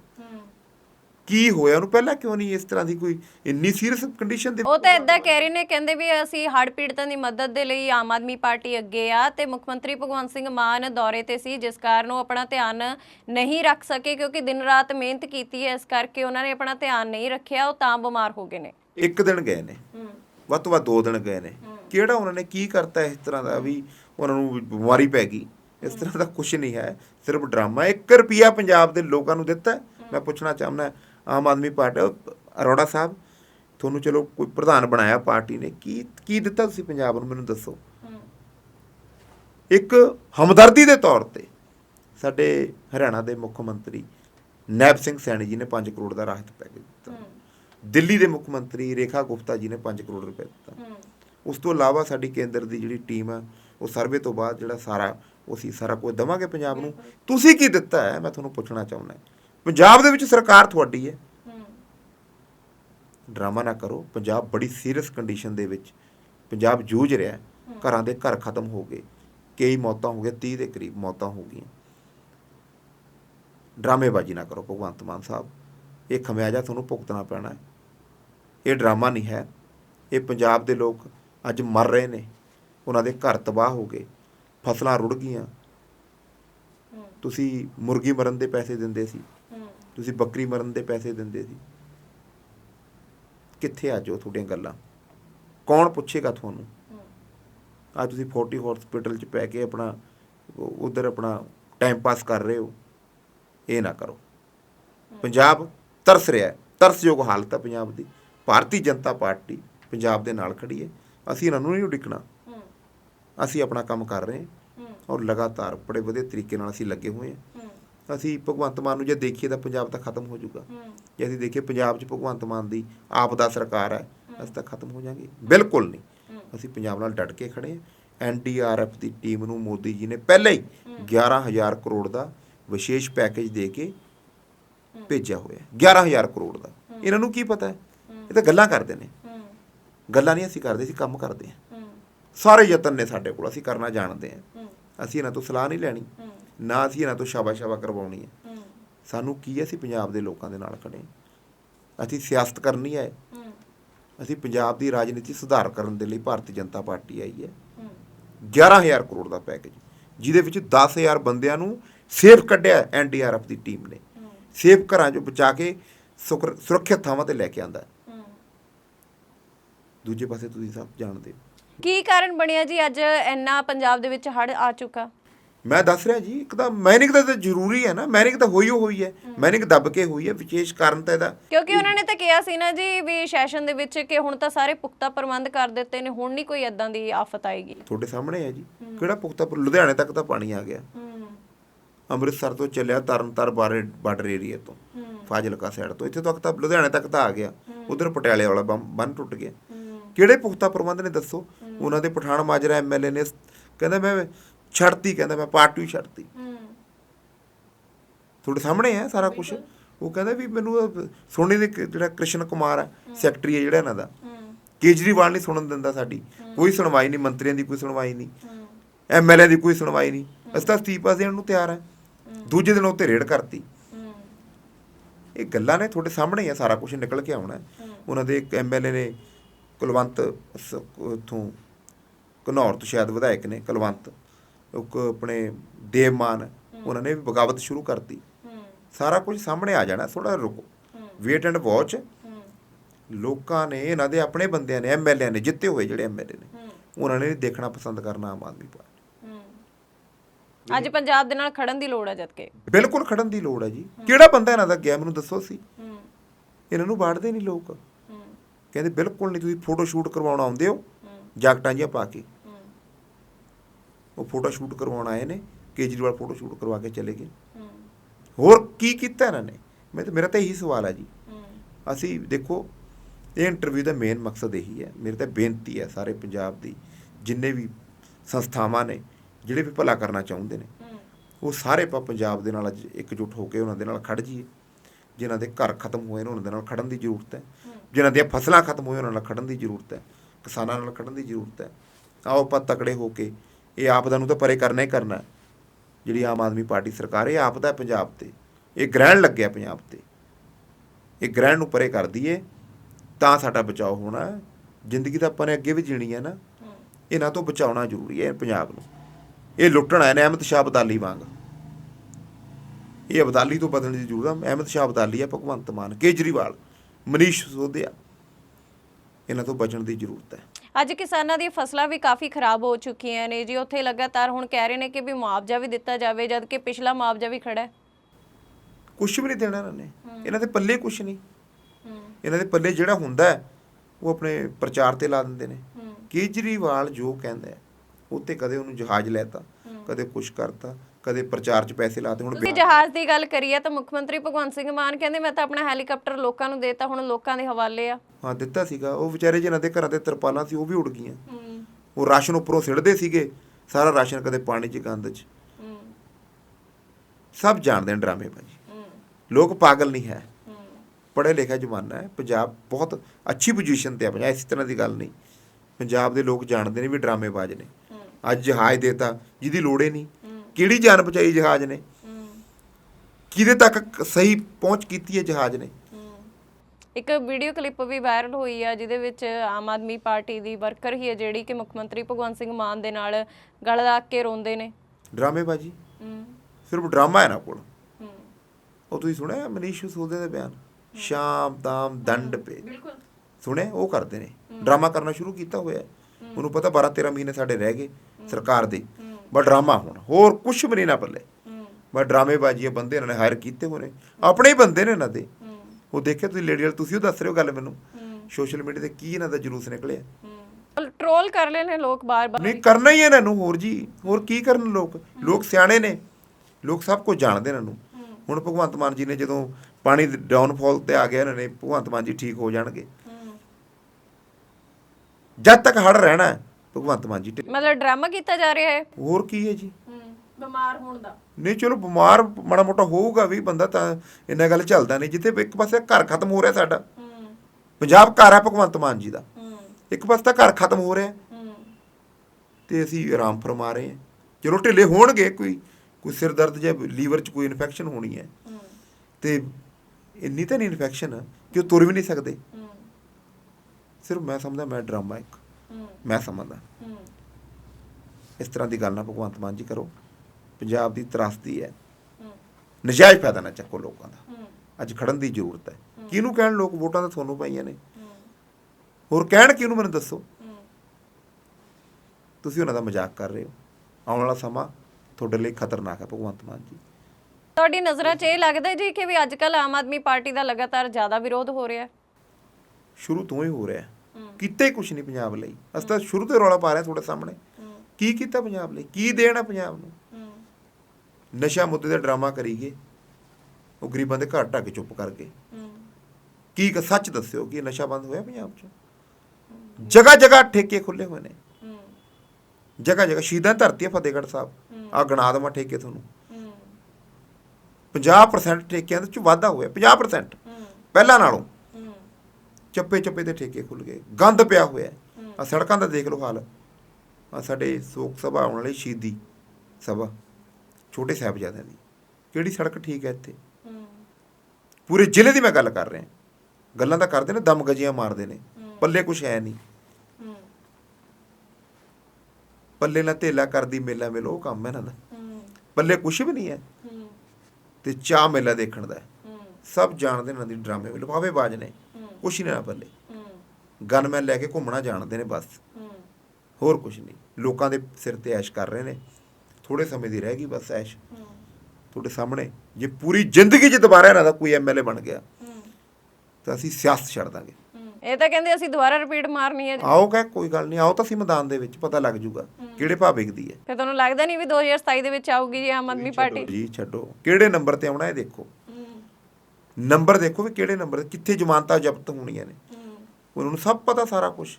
ਕੀ ਹੋਇਆ? ਉਹਨੂੰ ਪਹਿਲਾਂ ਕਿਉਂ ਨਹੀਂ ਇਸ ਤਰ੍ਹਾਂ ਦੀ ਕੋਈ ਇੰਨੀ ਸੀਰੀਅਸ ਕੰਡੀਸ਼ਨ ਦੇ ਉਹ ਤਾਂ ਇਦਾਂ ਕਹਿ ਰਹੇ ਨੇ ਕਹਿੰਦੇ ਵੀ ਅਸੀਂ ਹੜ੍ਹ ਪੀੜਤਾਂ ਦੀ ਮਦਦ ਦੇ ਲਈ ਆਮ ਆਦਮੀ ਪਾਰਟੀ ਅੱਗੇ ਆ ਤੇ ਮੁੱਖ ਮੰਤਰੀ ਭਗਵੰਤ ਸਿੰਘ ਮਾਨ ਦੌਰੇ ਤੇ ਸੀ ਜਿਸ ਕਾਰਨ ਉਹ ਆਪਣਾ ਧਿਆਨ ਨਹੀਂ ਰੱਖ ਸਕੇ ਕਿਉਂਕਿ ਦਿਨ ਰਾਤ ਮਿਹਨਤ ਕੀਤੀ ਹੈ ਇਸ ਕਰਕੇ ਉਹਨਾਂ ਨੇ ਆਪਣਾ ਧਿਆਨ ਨਹੀਂ ਰੱਖਿਆ ਉਹ ਤਾਂ ਬਿਮਾਰ ਹੋ ਗਏ ਨੇ। ਇੱਕ ਦਿਨ ਗਏ ਨੇ। ਵੱਧ ਤੋਂ ਵੱਧ ਦੋ ਦਿਨ ਗਏ ਨੇ। ਕਿਹੜਾ ਉਹਨਾਂ ਨੇ ਕੀ ਕਰਤਾ ਇਸ ਤਰ੍ਹਾਂ ਦਾ ਵੀ ਉਹਨਾਂ ਨੂੰ ਬਿਮਾਰੀ ਪੈ ਗਈ? ਇਸ ਤਰ੍ਹਾਂ ਦਾ ਕੁਝ ਨਹੀਂ ਹੈ। ਸਿਰਫ ਡਰਾਮਾ 1 ਰੁਪਿਆ ਪੰਜਾਬ ਦੇ ਲੋਕਾਂ ਨੂੰ ਦਿੱਤਾ। ਮੈਂ ਪੁੱਛਣਾ ਚਾਹੁੰਦਾ ਆਮ ਆਦਮੀ ਪਾਰਟੀ ਅਰੋੜਾ ਸਾਹਿਬ ਤੁਹਾਨੂੰ ਚਲੋ ਕੋਈ ਪ੍ਰਧਾਨ ਬਣਾਇਆ ਪਾਰਟੀ ਨੇ ਕੀ ਕੀ ਦਿੱਤਾ ਤੁਸੀਂ ਪੰਜਾਬ ਨੂੰ ਮੈਨੂੰ ਦੱਸੋ? ਇੱਕ ਹਮਦਰਦੀ ਦੇ ਤੌਰ ਤੇ ਸਾਡੇ ਹਰਿਆਣਾ ਦੇ ਮੁੱਖ ਮੰਤਰੀ ਨੈਬ ਸਿੰਘ ਸੈਣੀ ਜੀ ਨੇ 5 ਕਰੋੜ ਦਾ ਰਾਹਤ ਪੈਕੇਜ ਦਿੱਤਾ। ਦਿੱਲੀ ਦੇ ਮੁੱਖ ਮੰਤਰੀ ਰੇਖਾ ਗੁਪਤਾ ਜੀ ਨੇ 5 ਕਰੋੜ ਰੁਪਏ ਦਿੱਤਾ। ਉਸ ਤੋਂ ਇਲਾਵਾ ਸਾਡੀ ਕੇਂਦਰ ਦੀ ਜਿਹੜੀ ਟੀਮ ਹੈ ਉਹ ਸਰਵੇ ਤੋਂ ਬਾਅਦ ਜਿਹੜਾ ਸਾਰਾ ਉਹ ਅਸੀਂ ਸਾਰਾ ਕੁਝ ਦਵਾਂਗੇ ਪੰਜਾਬ ਨੂੰ। ਤੁਸੀਂ ਕੀ ਦਿੱਤਾ ਹੈ? ਮੈਂ ਤੁਹਾਨੂੰ ਪੁੱਛਣਾ ਚਾਹੁੰਦਾ ਪੰਜਾਬ ਦੇ ਵਿੱਚ ਸਰਕਾਰ ਤੁਹਾਡੀ ਹੈ। ਡਰਾਮਾ ਨਾ ਕਰੋ ਪੰਜਾਬ ਬੜੀ ਸੀਰੀਅਸ ਕੰਡੀਸ਼ਨ ਦੇ ਵਿੱਚ ਪੰਜਾਬ ਜੂਝ ਰਿਹਾ ਘਰਾਂ ਦੇ ਘਰ ਖਤਮ ਹੋ ਗਏ। ਕਈ ਮੌਤਾਂ ਹੋ ਗਈਆਂ 30 ਦੇ ਕਰੀਬ ਮੌਤਾਂ ਹੋ ਗਈਆਂ। ਡਰਾਮੇਬਾਜ਼ੀ ਨਾ ਕਰੋ ਭਗਵੰਤ ਮਾਨ ਸਾਹਿਬ। ਇਹ ਖਮਿਆਜਾ ਤੁਹਾਨੂੰ ਭੁਗਤਣਾ ਪੈਣਾ ਹੈ। ਇਹ ਡਰਾਮਾ ਨਹੀਂ ਹੈ। ਇਹ ਪੰਜਾਬ ਦੇ ਲੋਕ ਅੱਜ ਮਰ ਰਹੇ ਨੇ। ਉਹਨਾਂ ਦੇ ਘਰ ਤਬਾਹ ਹੋ ਗਏ। ਫਸਲਾਂ ਰੁੜ ਗਈਆਂ। ਤੁਸੀਂ ਮੁਰਗੀ ਮਰਨ ਦੇ ਪੈਸੇ ਦਿੰਦੇ ਸੀ। ਤੁਸੀਂ ਬੱਕਰੀ ਮਰਨ ਦੇ ਪੈਸੇ ਦਿੰਦੇ ਸੀ। ਕਿੱਥੇ ਅੱਜ ਉਹ ਤੁਹਾਡੀਆਂ ਗੱਲਾਂ? ਕੌਣ ਪੁੱਛੇਗਾ ਤੁਹਾਨੂੰ? ਅੱਜ ਤੁਸੀਂ 40 ਹਸਪੀਟਲ 'ਚ ਪੈ ਕੇ ਆਪਣਾ ਉਧਰ ਆਪਣਾ ਟਾਈਮ ਪਾਸ ਕਰ ਰਹੇ ਹੋ। ਇਹ ਨਾ ਕਰੋ। ਪੰਜਾਬ ਤਰਸ ਰਿਹਾ ਹੈ। ਤਰਸਯੋਗ ਹਾਲਤ ਹੈ ਪੰਜਾਬ ਦੀ। ਭਾਰਤੀ ਜਨਤਾ ਪਾਰਟੀ ਪੰਜਾਬ ਦੇ ਨਾਲ ਖੜੀ ਹੈ। ਅਸੀਂ ਇਹਨਾਂ ਨੂੰ ਨਹੀਂ ਉਡੀਕਣਾ। ਅਸੀਂ ਆਪਣਾ ਕੰਮ ਕਰ ਰਹੇ ਹਾਂ। ਔਰ ਲਗਾਤਾਰ ਬੜੇ ਵਧੀਆ ਤਰੀਕੇ ਨਾਲ ਅਸੀਂ ਲੱਗੇ ਹੋਏ ਹਾਂ। ਅਸੀਂ ਭਗਵੰਤ ਮਾਨ ਨੂੰ ਜੇ ਦੇਖੀਏ ਤਾਂ ਪੰਜਾਬ ਤਾਂ ਖਤਮ ਹੋ ਜਾਊਗਾ। ਜੇ ਅਸੀਂ ਦੇਖੀਏ ਪੰਜਾਬ 'ਚ ਭਗਵੰਤ ਮਾਨ ਦੀ ਆਪ ਦਾ ਸਰਕਾਰ ਹੈ ਅਸੀਂ ਤਾਂ ਖਤਮ ਹੋ ਜਾਾਂਗੇ। ਬਿਲਕੁਲ ਨਹੀਂ। ਅਸੀਂ ਪੰਜਾਬ ਨਾਲ ਡਟ ਕੇ ਖੜੇ ਹਾਂ। ਐਨਡੀਆਰਐਫ ਦੀ ਟੀਮ ਨੂੰ ਮੋਦੀ ਜੀ ਨੇ ਪਹਿਲਾਂ ਹੀ 11000 ਕਰੋੜ ਦਾ ਵਿਸ਼ੇਸ਼ ਪੈਕੇਜ ਦੇ ਕੇ ਭੇਜਿਆ ਹੋਇਆ ਹੈ। 11000 ਕਰੋੜ ਦਾ। ਇਹਨਾਂ ਨੂੰ ਕੀ ਪਤਾ ਹੈ? ਇਹ ਤਾਂ ਗੱਲਾਂ ਕਰਦੇ ਨੇ। ਗੱਲਾਂ ਨਹੀਂ ਅਸੀਂ ਕਰਦੇ ਅਸੀਂ ਕੰਮ ਕਰਦੇ ਹਾਂ। ਸਾਰੇ ਯਤਨ ਨੇ ਸਾਡੇ ਕੋਲ ਅਸੀਂ ਕਰਨਾ ਜਾਣਦੇ ਹਾਂ। ਅਸੀਂ ਇਹਨਾਂ ਤੋਂ ਸਲਾਹ ਨਹੀਂ ਲੈਣੀ। ਨਾ ਅਸੀਂ ਇਹਨਾਂ ਤੋਂ ਸ਼ਾਬਾਸ਼ਾਬਾ ਕਰਵਾਉਣੀ ਹੈ। ਸਾਨੂੰ ਕੀ ਹੈ, ਅਸੀਂ ਪੰਜਾਬ ਦੇ ਲੋਕਾਂ ਦੇ ਨਾਲ ਖੜੇ ਅਸੀਂ ਸਿਆਸਤ ਕਰਨੀ ਹੈ। ਅਸੀਂ ਪੰਜਾਬ ਦੀ ਰਾਜਨੀਤੀ ਸੁਧਾਰ ਕਰਨ ਦੇ ਲਈ ਭਾਰਤੀ ਜਨਤਾ ਪਾਰਟੀ ਆਈ ਹੈ। 11000 ਕਰੋੜ ਦਾ ਪੈਕੇਜ ਜਿਹਦੇ ਵਿੱਚ 10000 ਬੰਦਿਆਂ ਨੂੰ ਸੇਫ ਕੱਢਿਆ ਐਨਡੀਆਰਐਫ ਦੀ ਟੀਮ ਨੇ। ਸੇਫ ਘਰਾਂ 'ਚੋਂ ਬਚਾ ਕੇ ਸੁਰੱਖਿਅਤ ਥਾਵਾਂ ਤੇ ਲੈ ਕੇ ਆਂਦਾ ਦੂਜੇ ਪਾਸੇ ਤੁਸੀਂ ਸਭ ਜਾਣਦੇ ਹੋ। ਕੀ ਕਾਰਨ ਬਣਿਆ ਜੀ? ਅੱਜ ਇੰਨਾ ਪੰਜਾਬ ਦੇ ਵਿੱਚ ਹੜ੍ਹ ਆ ਚੁੱਕਾ। ਮੈਂ ਦੱਸ ਰਿਹਾ ਜੀ ਇੱਕ ਤਾਂ ਮੈਨਿੰਗ ਦਾ ਤਾਂ ਜ਼ਰੂਰੀ ਹੈ ਨਾ ਮੈਨਿੰਗ ਤਾਂ ਹੋਈ ਓ ਹੋਈ ਹੈ ਮੈਨਿੰਗ ਦੱਬ ਕੇ ਹੋਈ ਹੈ ਵਿਸ਼ੇਸ਼ ਕਾਰਨ ਤਾਂ ਇਹਦਾ। ਕਿਉਂਕਿ ਉਹਨਾਂ ਨੇ ਤਾਂ ਕਿਹਾ ਸੀ ਨਾ ਜੀ ਵੀ ਸੈਸ਼ਨ ਦੇ ਵਿੱਚ ਕਿ ਹੁਣ ਤਾਂ ਸਾਰੇ ਪੁਖਤਾ ਪ੍ਰਬੰਧ ਕਰ ਦਿੱਤੇ ਨੇ ਹੁਣ ਨਹੀਂ ਕੋਈ ਐਦਾਂ ਦੀ ਆਫਤ ਆਏਗੀ। ਤੁਹਾਡੇ ਸਾਹਮਣੇ ਹੈ ਜੀ। ਕਿਹੜਾ ਪੁਖਤਾ ਲੁਧਿਆਣੇ ਤੱਕ ਤਾਂ ਪਾਣੀ ਆ ਗਿਆ। ਅੰਮ੍ਰਿਤਸਰ ਤੋਂ ਚੱਲਿਆ ਤਰਨਤਾਰ ਬਾਰੇ ਬਾਰਡਰ ਏਰੀਆ ਤੋਂ ਫਾਜ਼ਿਲਕਾ ਸਾਈਡ ਤੋਂ। ਇੱਥੇ ਤੱਕ ਤਾਂ ਲੁਧਿਆਣੇ ਤੱਕ ਤਾਂ ਆ ਗਿਆ। ਉਧਰ ਪਟਿਆਲੇ ਵਾਲਾ ਬੰਨ ਟੁੱਟ ਗਿਆ। ਕਿਹੜੇ ਪੁਖਤਾ ਪ੍ਰਬੰਧ ਨੇ ਦੱਸੋ? ਉਹਨਾਂ ਦੇ ਪਠਾਨ ਮਾਜਰਾ ਐਮਐਲਏ ਨੇ ਕਹਿੰਦਾ ਮੈਂ ਛੱਡਤੀ ਕਹਿੰਦਾ ਮੈਂ ਪਾਰਟੀ ਹੀ ਛੱਡਤੀ। ਤੁਹਾਡੇ ਸਾਹਮਣੇ ਹੈ ਸਾਰਾ ਕੁਝ ਉਹ ਕਹਿੰਦਾ ਵੀ ਮੈਨੂੰ ਸੋਨੀ ਦੇ ਜਿਹੜਾ ਕ੍ਰਿਸ਼ਨ ਕੁਮਾਰ ਹੈ। ਸੈਕਟਰੀ ਹੈ ਜਿਹੜਾ ਇਹਨਾਂ ਦਾ। ਕੇਜਰੀਵਾਲ ਨਹੀਂ ਸੁਣਨ ਦਿੰਦਾ ਸਾਡੀ। ਕੋਈ ਸੁਣਵਾਈ ਨਹੀਂ ਮੰਤਰੀਆਂ ਦੀ ਕੋਈ ਸੁਣਵਾਈ ਨਹੀਂ। ਐਮਐਲਏ ਦੀ ਕੋਈ ਸੁਣਵਾਈ ਨਹੀਂ। ਅਸੀਂ ਤਾਂ ਅਸਤੀਫਾ ਦੇਣ ਨੂੰ ਤਿਆਰ ਹੈ। ਦੂਜੇ ਦਿਨ ਉੱਤੇ ਰੇਡ ਕਰਤੀ। ਇਹ ਗੱਲਾਂ ਨੇ ਤੁਹਾਡੇ ਸਾਹਮਣੇ ਹੀ ਆ ਸਾਰਾ ਕੁਝ ਨਿਕਲ ਕੇ ਆਉਣਾ। ਹੈ। ਉਹਨਾਂ ਦੇ ਇੱਕ ਐਮਐਲਏ ਨੇ ਕੁਲਵੰਤ ਉੱਥੋਂ ਘਨੌਰ ਤੋਂ ਸ਼ਾਇਦ ਵਿਧਾਇਕ ਨੇ ਕੁਲਵੰਤ। ਆਪਣੇ ਦੇਵਮਾਨ ਉਹਨਾਂ ਨੇ ਵੀ ਬਗਾਵਤ ਸ਼ੁਰੂ ਕਰਤੀ। ਸਾਰਾ ਕੁਝ ਸਾਹਮਣੇ ਆ ਜਾਣਾ ਥੋੜਾ ਰੁਕੋ। ਵੇਟ ਐਂਡ ਵਾਚ ਲੋਕਾਂ ਨੇ ਇਹਨਾਂ ਦੇ ਆਪਣੇ ਬੰਦਿਆਂ ਨੇ ਐਮਐਲਏ ਨੇ ਜਿੱਤੇ ਹੋਏ ਜਿਹੜੇ ਐਮਐਲਏ ਨੇ ਉਹਨਾਂ ਨੇ ਦੇਖਣਾ ਪਸੰਦ ਕਰਨਾ ਆਮ ਆਦਮੀ ਪਾਰਟੀ। ਅੱਜ ਪੰਜਾਬ ਦੇ ਨਾਲ ਖੜਨ ਦੀ ਲੋੜ ਹੈ ਜਦਕਿ ਬਿਲਕੁਲ ਖੜਨ ਦੀ ਲੋੜ ਹੈ ਜੀ। ਕਿਹੜਾ ਬੰਦਾ ਇਹਨਾਂ ਦਾ ਗਿਆ ਮੈਨੂੰ ਦੱਸੋ ਸੀ। ਇਹਨਾਂ ਨੂੰ ਬਾੜਦੇ ਨਹੀਂ ਲੋਕ। ਕਹਿੰਦੇ ਬਿਲਕੁਲ ਨਹੀਂ ਤੁਸੀਂ ਫੋਟੋ ਸ਼ੂਟ ਕਰਵਾਉਣ ਆਉਂਦੇ ਹੋ। ਜਾਕਟਾਂ ਜਿਹੀਆਂ ਪਾ ਕੇ। ਉਹ ਫੋਟੋ ਸ਼ੂਟ ਕਰਵਾਉਣ ਆਏ ਨੇ ਕੇਜਰੀਵਾਲ ਫੋਟੋ ਸ਼ੂਟ ਕਰਵਾ ਕੇ ਚਲੇ ਗਏ। ਹੋਰ ਕੀ ਕੀਤਾ ਇਹਨਾਂ ਨੇ? ਮੈਂ ਤਾਂ ਮੇਰਾ ਤਾਂ ਇਹੀ ਸਵਾਲ ਹੈ ਜੀ। ਅਸੀਂ ਦੇਖੋ ਇਹ ਇੰਟਰਵਿਊ ਦਾ ਮੇਨ ਮਕਸਦ ਇਹੀ ਹੈ ਮੇਰੀ ਤਾਂ ਬੇਨਤੀ ਹੈ ਸਾਰੇ ਪੰਜਾਬ ਦੀ ਜਿੰਨੇ ਵੀ ਸੰਸਥਾਵਾਂ ਨੇ ਜਿਹੜੇ ਵੀ ਭਲਾ ਕਰਨਾ ਚਾਹੁੰਦੇ ਨੇ ਉਹ ਸਾਰੇ ਆਪਾਂ ਪੰਜਾਬ ਦੇ ਨਾਲ ਅੱਜ ਇਕਜੁੱਟ ਹੋ ਕੇ ਉਹਨਾਂ ਦੇ ਨਾਲ ਖੜ ਜਾਈਏ। ਜਿਨ੍ਹਾਂ ਦੇ ਘਰ ਖਤਮ ਹੋਏ ਨੇ ਉਹਨਾਂ ਦੇ ਨਾਲ ਖੜਨ ਦੀ ਜ਼ਰੂਰਤ ਹੈ। ਜਿਨ੍ਹਾਂ ਦੀਆਂ ਫਸਲਾਂ ਖਤਮ ਹੋਏ ਉਹਨਾਂ ਨਾਲ ਖੜਨ ਦੀ ਜ਼ਰੂਰਤ ਹੈ। ਕਿਸਾਨਾਂ ਨਾਲ ਖੜਨ ਦੀ ਜ਼ਰੂਰਤ ਹੈ। ਆਓ ਆਪਾਂ ਤਕੜੇ ਹੋ ਕੇ ਇਹ ਆਪਦਾ ਨੂੰ ਤਾਂ ਪਰੇ ਕਰਨਾ ਹੀ ਕਰਨਾ। ਜਿਹੜੀ ਆਮ ਆਦਮੀ ਪਾਰਟੀ ਸਰਕਾਰ ਇਹ ਆਪਦਾ ਹੈ ਪੰਜਾਬ ਤੇ। ਇਹ ਗ੍ਰਹਿਣ ਲੱਗਿਆ ਪੰਜਾਬ ਤੇ। ਇਹ ਗ੍ਰਹਿਣ ਨੂੰ ਪਰੇ ਕਰ ਦਈਏ ਤਾਂ ਸਾਡਾ ਬਚਾਅ ਹੋਣਾ। ਜ਼ਿੰਦਗੀ ਤਾਂ ਆਪਾਂ ਨੇ ਅੱਗੇ ਵੀ ਜੀਣੀ ਹੈ ਨਾ। ਇਹਨਾਂ ਤੋਂ ਬਚਾਉਣਾ ਜ਼ਰੂਰੀ ਹੈ ਪੰਜਾਬ ਨੂੰ। ਇਹ ਲੁੱਟਣਾ ਆਏ ਅਹਿਮਦ ਸ਼ਾਹ ਅਬਦਾਲੀ ਵਾਂਗ। ਇਹ ਅਬਦਾਲੀ ਤੋਂ ਬਦਲਣ ਦੀ ਜ਼ਰੂਰਤ ਹੈ ਅਹਿਮਦ ਸ਼ਾਹ ਅਬਦਾਲੀ ਹੈ ਭਗਵੰਤ ਮਾਨ। ਕੇਜਰੀਵਾਲ, ਮਨੀਸ਼ ਸੋਧਿਆ ਇਹਨਾਂ ਤੋਂ ਬਚਣ ਦੀ ਜ਼ਰੂਰਤ ਹੈ। ਅੱਜ ਕਿਸਾਨਾਂ ਦੀਆਂ ਫਸਲਾਂ ਵੀ ਕਾਫੀ ਖਰਾਬ ਹੋ ਚੁੱਕੀਆਂ ਨੇ ਜੀ। ਉੱਥੇ ਲਗਾਤਾਰ ਹੁਣ ਕਹਿ ਰਹੇ ਨੇ ਕਿ ਵੀ ਮੁਆਵਜ਼ਾ ਵੀ ਦਿੱਤਾ ਜਾਵੇ ਜਦ ਕਿ ਪਿਛਲਾ ਮੁਆਵਜ਼ਾ ਵੀ ਖੜਾ ਹੈ। ਕੁਝ ਵੀ ਨਹੀਂ ਦੇਣਾ ਇਹਨਾਂ ਨੇ। ਇਹਨਾਂ ਦੇ ਪੱਲੇ ਕੁਝ ਨਹੀਂ। ਇਹਨਾਂ ਦੇ ਪੱਲੇ ਜਿਹੜਾ ਹੁੰਦਾ ਹੈ, ਉਹ ਆਪਣੇ ਪ੍ਰਚਾਰ ਤੇ ਲਾ ਦਿੰਦੇ ਨੇ। ਕੇਜਰੀਵਾਲ ਜੋ ਕਹਿੰਦਾ ਹੈ, ਉੱਤੇ ਕਦੇ ਉਹਨੂੰ ਜਹਾਜ਼ ਲੈਤਾ ਕਦੇ ਕੁਝ ਕਰਤਾ। ਕਦੇ ਪ੍ਰਚਾਰ 'ਚ ਪੈਸੇ ਲਾਤੇ ਹੁਣ ਤੁਸੀਂ ਜਹਾਜ਼ ਦੀ ਗੱਲ ਕਰੀਏ ਤਾਂ ਮੁੱਖ ਮੰਤਰੀ ਭਗਵੰਤ ਸਿੰਘ ਮਾਨ ਕਹਿੰਦੇ ਮੈਂ ਤਾਂ ਆਪਣਾ ਹੈਲੀਕਾਪਟਰ ਲੋਕਾਂ ਨੂੰ ਦੇਤਾ ਹੁਣ ਲੋਕਾਂ ਦੇ ਹਵਾਲੇ ਆ। ਹਾਂ ਦਿੱਤਾ ਸੀਗਾ। ਉਹ ਵਿਚਾਰੇ ਜਿਹਨਾਂ ਦੇ ਘਰਾਂ ਤੇ ਤਰਪਾਲਾਂ ਸੀ ਉਹ ਵੀ ਉੜ ਗਈਆਂ। ਉਹ ਰਾਸ਼ਨ ਉੱਪਰੋਂ ਸਿੱਟਦੇ ਸੀਗੇ ਸਾਰਾ ਰਾਸ਼ਨ ਕਦੇ ਪਾਣੀ 'ਚ ਗੰਦ 'ਚ। ਸਭ ਜਾਣਦੇ ਨੇ ਡਰਾਮੇ ਭਾਜੀ। ਲੋਕ ਪਾਗਲ ਨਹੀਂ ਹੈ। ਪੜ੍ਹੇ ਲਿਖਿਆ ਜ਼ਮਾਨਾ ਹੈ। ਪੰਜਾਬ ਬਹੁਤ ਅੱਛੀ ਪੋਜੀਸ਼ਨ ਤੇ ਹੈ ਪੰਜਾਬ ਇਸ ਤਰ੍ਹਾਂ ਦੀ ਗੱਲ ਨਹੀਂ। ਪੰਜਾਬ ਦੇ ਲੋਕ ਜਾਣਦੇ ਨੇ ਵੀ ਡਰਾਮੇਬਾਜ਼ ਨੇ। ਅੱਜ ਜਹਾਜ਼ ਦੇਤਾ ਜਿਹਦੀ ਲੋੜ ਨਹੀਂ। ਕਿਹੜੀ ਜਾਨ ਬਚਾਈ ਜਹਾਜ਼ ਨੇ? ਕਿਹਦੇ ਤੱਕ ਸਹੀ ਪਹੁੰਚ ਕੀਤੀ ਹੈ ਜਹਾਜ਼ ਨੇ? ਇੱਕ ਵੀਡੀਓ ਕਲਿੱਪ ਵੀ ਵਾਇਰਲ ਹੋਈ ਆ ਜਿਹਦੇ ਵਿੱਚ ਆਮ ਆਦਮੀ ਪਾਰਟੀ ਦੀ ਵਰਕਰ ਹੀ ਹੈ ਜਿਹੜੀ ਕਿ ਮੁੱਖ ਮੰਤਰੀ ਭਗਵੰਤ ਸਿੰਘ ਮਾਨ ਦੇ ਨਾਲ ਗਲ ਲਾ ਕੇ ਰੋਂਦੇ ਨੇ। ਡਰਾਮੇਬਾਜ਼ੀ? ਸਿਰਫ ਡਰਾਮਾ ਹੈ ਨਾ ਕੋਲ? ਉਹ ਤੁਸੀਂ ਸੁਣਿਆ ਮਨੀਸ਼ ਸਿਸੋਦੀਆ ਦਾ ਬਿਆਨ? ਸ਼ਾਮ ਦਾਮ ਦੰਡ ਪੇ ਬਿਲਕੁਲ। ਸੁਣਿਆ ਉਹ ਕਰਦੇ ਨੇ। ਡਰਾਮਾ ਕਰਨਾ ਸ਼ੁਰੂ ਕੀਤਾ ਹੋਇਆ। ਉਹਨੂੰ ਪਤਾ 12 13 ਮਹੀਨੇ ਸਾਡੇ ਰਹਿ ਗਏ ਸਰਕਾਰ ਦੇ। ਬਸ ਡਰਾਮਾ ਹੁਣ ਹੋਰ ਕੁਝ ਵੀ ਨਹੀਂ ਨਾ ਪੱਲੇ ਬਸ ਡਰਾਮੇਬਾਜ਼ੀ ਬੰਦੇ ਇਹਨਾਂ ਨੇ ਹਾਇਰ ਕੀਤੇ ਨੇ ਆਪਣੇ ਹੀ ਬੰਦੇ ਨੇ ਇਹਨਾਂ ਦੇ। ਉਹ ਦੇਖਿਆ ਤੁਸੀਂ ਲੇਡੀ ਵਾਲ ਤੁਸੀਂ ਉਹ ਦੱਸ ਰਹੇ ਹੋ ਗੱਲ ਮੈਨੂੰ। ਸੋਸ਼ਲ ਮੀਡੀਆ ਤੇ ਕੀ ਇਹਨਾਂ ਦਾ ਜਲੂਸ ਨਿਕਲਿਆ। ਟ੍ਰੋਲ ਕਰ ਰਹੇ ਨੇ ਲੋਕ ਬਾਰ-ਬਾਰ ਨਹੀਂ ਕਰਨਾ ਹੀ ਹੈ ਇਹਨਾਂ ਨੂੰ ਹੋਰ ਜੀ। ਹੋਰ ਕੀ ਕਰਨ ਲੋਕ? ਲੋਕ ਸਿਆਣੇ ਨੇ। ਲੋਕ ਸਭ ਕੁਝ ਜਾਣਦੇ ਇਹਨਾਂ ਨੂੰ। ਹੁਣ ਭਗਵੰਤ ਮਾਨ ਜੀ ਨੇ ਜਦੋਂ ਪਾਣੀ ਡਾਊਨਫਾਲ ਤੇ ਆ ਗਿਆ ਇਹਨਾਂ ਨੇ ਭਗਵੰਤ ਮਾਨ ਜੀ ਠੀਕ ਹੋ ਜਾਣਗੇ। ਜਦ ਤੱਕ ਹੜ ਰਹਿਣਾ ਹੈ, ਭਗਵੰਤ ਮਾਨ ਜੀ ਢਿੱਲੇ। ਮਤਲਬ ਡਰਾਮਾ ਕੀਤਾ ਜਾ ਰਿਹਾ ਹੈ? ਹੋਰ ਕੀ ਹੈ ਜੀ? ਬਿਮਾਰ ਹੋਣ ਦਾ। ਨਹੀਂ ਚਲੋ ਬਿਮਾਰ ਮਾੜਾ ਮੋਟਾ ਹੋਊਗਾ ਵੀ ਬੰਦਾ ਤਾਂ ਇੰਨਾ ਗੱਲ ਚੱਲਦਾ ਨਹੀਂ। ਜਿੱਥੇ ਇੱਕ ਪਾਸੇ ਘਰ ਖਤਮ ਹੋ ਰਿਹਾ ਸਾਡਾ। ਪੰਜਾਬ ਘਰ ਹੈ ਭਗਵੰਤ ਮਾਨ ਜੀ ਦਾ। ਇੱਕ ਪਾਸੇ ਤਾਂ ਘਰ ਖਤਮ ਹੋ ਰਿਹਾ। ਤੇ ਅਸੀਂ ਆਰਾਮ ਫਰਮਾ ਰਹੇ ਹਾਂ। ਚਲੋ ਢਿੱਲੇ ਹੋਣਗੇ ਕੋਈ ਕੋਈ ਸਿਰ ਦਰਦ ਜਾਂ ਲੀਵਰ 'ਚ ਕੋਈ ਇਨਫੈਕਸ਼ਨ ਹੋਣੀ ਹੈ। ਤੇ ਇੰਨੀ ਤਾਂ ਨਹੀਂ ਇਨਫੈਕਸ਼ਨ ਕਿ ਉਹ ਤੁਰ ਵੀ ਨਹੀਂ ਸਕਦੇ। ਸਿਰਫ ਮੈਂ ਸਮਝਦਾ ਮੈਂ ਡਰਾਮਾ ਇੱਕ। ਮੈਂ ਸਮਝਦਾ। ਇਸ ਤਰ੍ਹਾਂ ਦੀ ਗੱਲ ਨਾ ਭਗਵੰਤ ਮਾਨ ਜੀ ਕਰੋ। ਪੰਜਾਬ ਦੀ ਤਰਾਸਦੀ ਹੈ। ਨਜਾਇਜ਼ ਫਾਇਦਾ ਨਾ ਚੱਕੋ ਲੋਕਾਂ ਦਾ। ਅੱਜ ਖੜਨ ਦੀ ਜ਼ਰੂਰਤ ਹੈ। ਕਿਹਨੂੰ ਕਹਿਣ ਲੋਕ ਵੋਟਾਂ ਤਾਂ ਤੁਹਾਨੂੰ ਪਾਈਆਂ ਨੇ? ਹੋਰ ਕਹਿਣ ਕਿਹਨੂੰ ਮੈਨੂੰ ਦੱਸੋ? ਤੁਸੀਂ ਉਹਨਾਂ ਦਾ ਮਜ਼ਾਕ ਕਰ ਰਹੇ ਹੋ। ਆਉਣ ਵਾਲਾ ਸਮਾਂ ਤੁਹਾਡੇ ਲਈ ਖਤਰਨਾਕ ਹੈ ਭਗਵੰਤ ਮਾਨ ਜੀ। ਤੁਹਾਡੀ ਨਜ਼ਰਾਂ 'ਚ ਇਹ ਲੱਗਦਾ ਜੀ ਕਿ ਵੀ ਅੱਜਕੱਲ ਆਮ ਆਦਮੀ ਪਾਰਟੀ ਦਾ ਲਗਾਤਾਰ ਜ਼ਿਆਦਾ ਵਿਰੋਧ ਹੋ ਰਿਹਾ ਹੈ? ਸ਼ੁਰੂ ਤੋਂ ਹੀ ਹੋ ਰਿਹਾ ਹੈ। ਕੀਤਾ ਕੁਝ ਨਹੀਂ ਪੰਜਾਬ ਲਈ। ਅਸੀਂ ਤਾਂ ਸ਼ੁਰੂ ਤੋਂ ਰੌਲਾ ਪਾ ਰਹੇ ਤੁਹਾਡੇ ਸਾਹਮਣੇ। ਕੀ ਕੀਤਾ ਪੰਜਾਬ ਲਈ? ਕੀ ਦੇਣਾ ਪੰਜਾਬ ਨੂੰ? ਨਸ਼ਾ ਮੁੱਦੇ ਦਾ ਡਰਾਮਾ ਕਰੀਏ। ਉਹ ਗਰੀਬਾਂ ਦੇ ਘਰ ਢੱਕ ਚੁੱਪ ਕਰ ਗਏ ਕੀ ਕ- ਸੱਚ ਦੱਸਿਓ ਕਿ ਨਸ਼ਾ ਬੰਦ ਹੋਇਆ ਪੰਜਾਬ 'ਚ? ਜਗ੍ਹਾ ਜਗ੍ਹਾ ਠੇਕੇ ਖੁੱਲੇ ਹੋਏ ਨੇ। ਜਗ੍ਹਾ ਜਗ੍ਹਾ ਸ਼ਹੀਦਾਂ ਧਰਤੀ ਫਤਿਹਗੜ੍ਹ ਸਾਹਿਬ। ਆ ਗਣਾ ਦੇਵਾਂ ਠੇਕੇ ਤੁਹਾਨੂੰ। 50% ਠੇਕਿਆਂ ਦੇ ਚ ਵਾਧਾ ਹੋਇਆ। 50% ਪਹਿਲਾਂ ਨਾਲੋਂ। ਚੱਪੇ ਚੱਪੇ ਤੇ ਠੇਕੇ ਖੁੱਲ ਗਏ। ਗੰਦ ਪਿਆ ਹੋਇਆ ਆ ਸੜਕਾਂ ਦਾ ਦੇਖ ਲਓ ਹਾਲ। ਆ ਸਾਡੇ ਸੋਕ ਸਭਾ ਆਉਣ ਵਾਲੀ ਸ਼ਹੀਦੀ ਸਭਾ ਛੋਟੇ ਸਾਹਿਬਜ਼ਾਦਿਆਂ ਦੀ। ਕਿਹੜੀ ਸੜਕ ਠੀਕ ਹੈ ਇੱਥੇ? ਪੂਰੇ ਜ਼ਿਲ੍ਹੇ ਦੀ ਮੈਂ ਗੱਲ ਕਰ ਰਿਹਾ। ਗੱਲਾਂ ਤਾਂ ਕਰਦੇ ਨੇ ਦਮ ਗਜੀਆਂ ਮਾਰਦੇ ਨੇ। ਪੱਲੇ ਕੁਛ ਹੈ ਨਹੀਂ। ਪੱਲੇ ਨਾਲ ਧੇਲਾ ਕਰਦੀ ਮੇਲਾ ਮੇਲੋ ਉਹ ਕੰਮ ਹੈ ਦਾ ਪੱਲੇ ਕੁਛ ਵੀ ਨਹੀਂ ਹੈ। ਤੇ ਚਾਹ ਮੇਲਾ ਦੇਖਣ ਦਾ। ਸਭ ਜਾਣਦੇ ਨੇ ਦੀ ਡਰਾਮੇ। ਵੇਲੇ ਭਾਵੇਂ ਬਾਜ ਨੇ। ਕੁਛ ਨਹੀਂ ਨਾ ਪੱਲੇ ਗਨਮੈਨ ਲੈ ਕੇ ਘੁੰਮਣਾ ਜਾਣਦੇ ਨੇ ਬਸ। ਹੋਰ ਕੁਛ ਨਹੀਂ। ਲੋਕਾਂ ਦੇ ਸਿਰ ਤੇ ਐਸ਼ ਕਰ ਰਹੇ ਨੇ। ਥੋੜੇ ਸਮੇਂ ਦੀ ਰਹਿ ਗਈ ਬਸ ਐਸ਼। ਤੁਹਾਡੇ ਸਾਹਮਣੇ ਜੇ ਪੂਰੀ ਜ਼ਿੰਦਗੀ 'ਚ ਦੁਬਾਰਾ ਇਹਨਾਂ ਦਾ ਕੋਈ ਐਮਐਲਏ ਬਣ ਗਿਆ ਤਾਂ ਅਸੀਂ ਸਿਆਸਤ ਛੱਡ ਦਾਂਗੇ। ਇਹ ਤਾਂ ਕਹਿੰਦੇ ਅਸੀਂ ਦੁਬਾਰਾ ਰਿਪੀਟ ਮਾਰਨੀ ਹੈ। ਆਓ ਕਹੇ ਕੋਈ ਗੱਲ ਨਹੀਂ ਆਓ ਤਾਂ ਅਸੀਂ ਮੈਦਾਨ ਦੇ ਵਿੱਚ ਪਤਾ ਲੱਗ ਜੂਗਾ ਕਿਹੜੇ ਭਾਅ ਵਿਕਦੀ ਹੈ। ਫਿਰ ਤੁਹਾਨੂੰ ਲੱਗਦਾ ਨਹੀਂ ਵੀ 2027 ਦੇ ਵਿੱਚ ਆਊਗੀ ਜੀ ਆਮ ਆਦਮੀ ਪਾਰਟੀ? ਜੀ ਛੱਡੋ। ਕਿਹੜੇ ਨੰਬਰ ਤੇ ਆਉਣਾ ਇਹ ਦੇਖੋ। ਨੰਬਰ ਦੇਖੋ ਵੀ ਕਿਹੜੇ ਨੰਬਰ ਕਿੱਥੇ ਜ਼ਮਾਨਤਾਂ ਜ਼ਬਤ ਹੋਣੀਆਂ ਨੇ। ਉਹਨਾਂ ਨੂੰ ਸਭ ਪਤਾ ਸਾਰਾ ਕੁਝ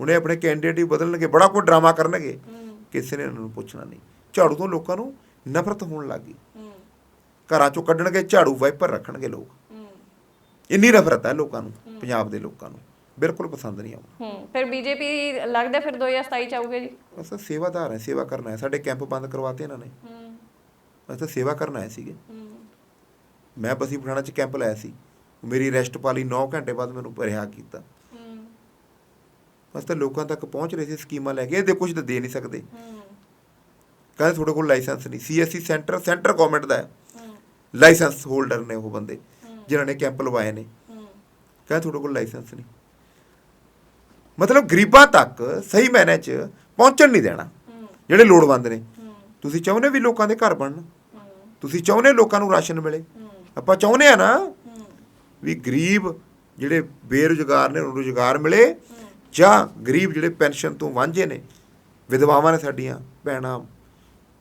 ਹੁਣੇ ਆਪਣੇ ਕੈਂਡੀਡੇਟ ਹੀ ਬਦਲਣਗੇ ਬੜਾ ਕੋਈ ਡਰਾਮਾ ਕਰਨਗੇ। ਕਿਸੇ ਨੇ ਉਹਨਾਂ ਨੂੰ ਪੁੱਛਣਾ ਨਹੀਂ। ਝਾੜੂ ਤੋਂ ਲੋਕਾਂ ਨੂੰ ਨਫ਼ਰਤ ਹੋਣ ਲੱਗੀ ਘਰਾਂ ਚੋਂ ਕੱਢਣਗੇ ਝਾੜੂ ਵਾਈਪਰ ਰੱਖਣਗੇ ਲੋਕ। ਇੰਨੀ ਨਫ਼ਰਤ ਹੈ ਲੋਕਾਂ ਨੂੰ ਪੰਜਾਬ ਦੇ ਲੋਕਾਂ ਨੂੰ। ਬਿਲਕੁਲ ਪਸੰਦ ਨਹੀਂ ਆਉਂਦਾ। ਹੂੰ। ਫਿਰ ਬੀਜੇਪੀ ਲੱਗਦਾ ਫਿਰ 2027 ਚ ਆਊਗੇ ਜੀ? ਅਸਾਂ ਸੇਵਾਦਾਰ ਹੈ ਸੇਵਾ ਕਰਨਾ ਹੈ। ਸਾਡੇ ਕੈਂਪ ਬੰਦ ਕਰਵਾਤੇ ਇਹਨਾਂ ਨੇ। ਅਸੀਂ ਤਾਂ ਸੇਵਾ ਕਰਨ ਆਏ ਸੀਗੇ। ਮੈਂ ਬਸੀ ਪਠਾਣਾ ਚ ਕੈਂਪ ਲਾਇਆ ਸੀ। ਮੇਰੀ ਰੈਸਟ ਪਾਲੀ 9 ਘੰਟੇ ਬਾਅਦ ਮੈਨੂੰ ਰਿਹਾ ਕੀਤਾ। ਅਸੀਂ ਤਾਂ ਲੋਕਾਂ ਤੱਕ ਪਹੁੰਚ ਰਹੇ ਸੀ ਸਕੀਮਾਂ ਲੈ ਕੇ। ਇਹਦੇ ਕੁਝ ਤਾਂ ਦੇ ਨਹੀਂ ਸਕਦੇ। ਕਹਿੰਦੇ ਤੁਹਾਡੇ ਕੋਲ ਲਾਇਸੈਂਸ ਨਹੀਂ। ਸੀਐਸਸੀ ਸੈਂਟਰ ਸੈਂਟਰ ਗਵਰਨਮੈਂਟ ਦਾ ਹੈ। ਲਾਇਸੈਂਸ ਹੋਲਡਰ ਨੇ ਉਹ ਬੰਦੇ ਜਿਨ੍ਹਾਂ ਨੇ ਕੈਂਪ ਲਵਾਏ ਨੇ। ਕਹਿੰਦੇ ਤੁਹਾਡੇ ਕੋਲ ਲਾਇਸੈਂਸ ਨਹੀਂ। ਮਤਲਬ ਗਰੀਬਾਂ ਤੱਕ ਸਹੀ ਮਾਇਨੇ 'ਚ ਪਹੁੰਚਣ ਨਹੀਂ ਦੇਣਾ। ਜਿਹੜੇ ਲੋੜਵੰਦ ਨੇ। ਤੁਸੀਂ ਚਾਹੁੰਦੇ ਵੀ ਲੋਕਾਂ ਦੇ ਘਰ ਬਣਨ? ਤੁਸੀਂ ਚਾਹੁੰਦੇ ਲੋਕਾਂ ਨੂੰ ਰਾਸ਼ਨ ਮਿਲੇ? ਆਪਾਂ ਚਾਹੁੰਦੇ ਆ ਨਾ ਵੀ ਗਰੀਬ ਜਿਹੜੇ ਬੇਰੁਜ਼ਗਾਰ ਨੇ ਉਹਨਾਂ ਰੁਜ਼ਗਾਰ ਮਿਲੇ ਜਾਂ ਗਰੀਬ ਜਿਹੜੇ ਪੈਨਸ਼ਨ ਤੋਂ ਵਾਂਝੇ ਨੇ, ਵਿਧਵਾਵਾਂ ਨੇ ਸਾਡੀਆਂ, ਭੈਣਾਂ,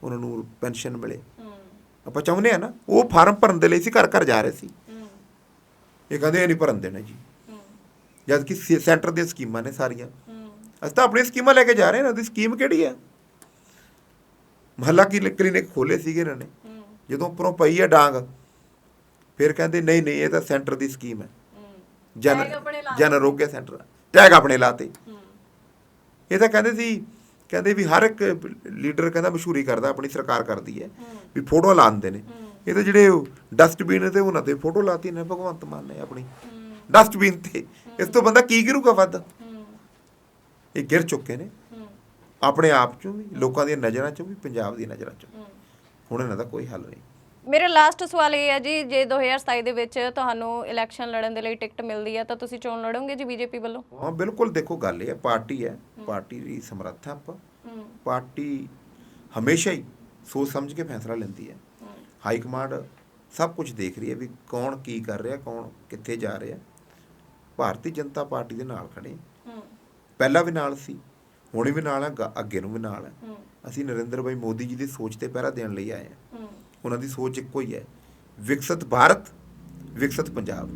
ਉਹਨਾਂ ਨੂੰ ਪੈਨਸ਼ਨ ਮਿਲੇ। ਆਪਾਂ ਚਾਹੁੰਦੇ ਆ ਨਾ, ਉਹ ਫਾਰਮ ਭਰਨ ਦੇ ਲਈ ਸੀ ਘਰ ਘਰ ਜਾ ਰਹੇ ਸੀ। ਇਹ ਕਹਿੰਦੇ ਇਹ ਨਹੀਂ ਭਰਨ ਦੇਣਾ ਜੀ। ਜਦ ਕਿ ਸੈਂਟਰ ਦੀਆਂ ਸਕੀਮਾਂ ਨੇ ਸਾਰੀਆਂ। ਅਸੀਂ ਤਾਂ ਆਪਣੀ ਸਕੀਮਾਂ ਲੈ ਕੇ ਜਾ ਰਹੇ ਹਾਂ, ਉਹਦੀ ਸਕੀਮ ਕਿਹੜੀ ਆ ਮਹੱਲਾ ਕੀ ਕਲੀਨਿਕ ਖੋਲੇ ਸੀਗੇ ਇਹਨਾਂ ਨੇ। ਜਦੋਂ ਉੱਪਰੋਂ ਪਈ ਹੈ ਡਾਂਗ ਫਿਰ ਕਹਿੰਦੇ ਨਹੀਂ ਨਹੀਂ ਇਹ ਤਾਂ ਸੈਂਟਰ ਦੀ ਸਕੀਮ ਹੈ। ਜਨ ਲਾ ਜਨ ਆਰੋਗਯ ਸੈਂਟਰ। ਟੈਗ ਆਪਣੇ ਲਾਤੇ। ਇਹ ਤਾਂ ਕਹਿੰਦੇ ਸੀ ਕਹਿੰਦੇ ਵੀ ਹਰ ਇੱਕ ਲੀਡਰ ਕਹਿੰਦਾ ਮਸ਼ਹੂਰੀ ਕਰਦਾ ਆਪਣੀ ਸਰਕਾਰ ਕਰਦੀ ਹੈ। ਵੀ ਫੋਟੋ ਲਾਉਂਦੇ ਨੇ। ਇਹ ਤਾਂ ਜਿਹੜੇ ਡਸਟਬਿਨ ਤੇ ਉਹਨਾਂ ਤੇ ਫੋਟੋ ਲਾਤੀ ਨੇ ਭਗਵੰਤ ਮਾਨ ਨੇ ਆਪਣੀ। ਡਸਟਬਿਨ ਤੇ। ਇਸ ਤੋਂ ਬੰਦਾ ਕੀ ਗਿਰੂਗਾ ਵੱਧ? ਇਹ ਗਿਰ ਚੁੱਕੇ ਨੇ। ਆਪਣੇ ਆਪ ਚੋਂ ਵੀ ਲੋਕਾਂ ਦੀਆਂ ਨਜ਼ਰਾਂ ਚੋਂ ਵੀ ਪੰਜਾਬ ਦੀ ਨਜ਼ਰਾਂ ਚੋਂ ਹੁਣ ਇਹਨਾਂ ਦਾ ਕੋਈ ਹੱਲ ਨਹੀਂ। ਮੇਰਾ ਲਾਸਟ ਸਵਾਲ ਇਹ ਹੈ ਜੀ ਜੇ 2027 ਦੇ ਵਿੱਚ ਤੁਹਾਨੂੰ ਇਲੈਕਸ਼ਨ ਲੜਨ ਦੇ ਲਈ ਟਿਕਟ ਮਿਲਦੀ ਹੈ ਤਾਂ ਤੁਸੀਂ ਚੋਣ ਲੜੋਗੇ ਜੀ ਬੀਜੇਪੀ ਵੱਲੋਂ? ਹਾਂ ਬਿਲਕੁਲ ਦੇਖੋ ਗੱਲ ਇਹ ਹੈ ਪਾਰਟੀ ਹੈ ਪਾਰਟੀ ਦੀ ਸਮਰੱਥਾ ਆਪਾਂ। ਪਾਰਟੀ ਹਮੇਸ਼ਾ ਹੀ ਸੋਚ ਸਮਝ ਕੇ ਫੈਸਲਾ ਲੈਂਦੀ ਹੈ। ਹਾਈ ਕਮਾਂਡ ਸਭ ਕੁਝ ਦੇਖ ਰਹੀ ਹੈ ਵੀ ਕੌਣ ਕੀ ਕਰ ਰਿਹਾ ਕੌਣ ਕਿੱਥੇ ਜਾ ਰਿਹਾ। ਭਾਰਤੀ ਜਨਤਾ ਪਾਰਟੀ ਦੇ ਨਾਲ ਖੜੇ। ਪਹਿਲਾਂ ਵੀ ਨਾਲ ਸੀ ਹੁਣ ਵੀ ਨਾਲ ਹੈ ਅੱਗੇ ਨੂੰ ਵੀ ਨਾਲ ਹੈ। ਅਸੀਂ ਨਰਿੰਦਰ ਭਾਈ ਮੋਦੀ ਜੀ ਦੀ ਸੋਚ ਤੇ ਪਹਿਰਾ ਦੇਣ ਲਈ ਆਏ ਹਾਂ। ਉਹਨਾਂ ਦੀ ਸੋਚ ਇੱਕੋ ਹੀ ਹੈ। ਵਿਕਸਿਤ ਭਾਰਤ ਵਿਕਸਿਤ ਪੰਜਾਬ।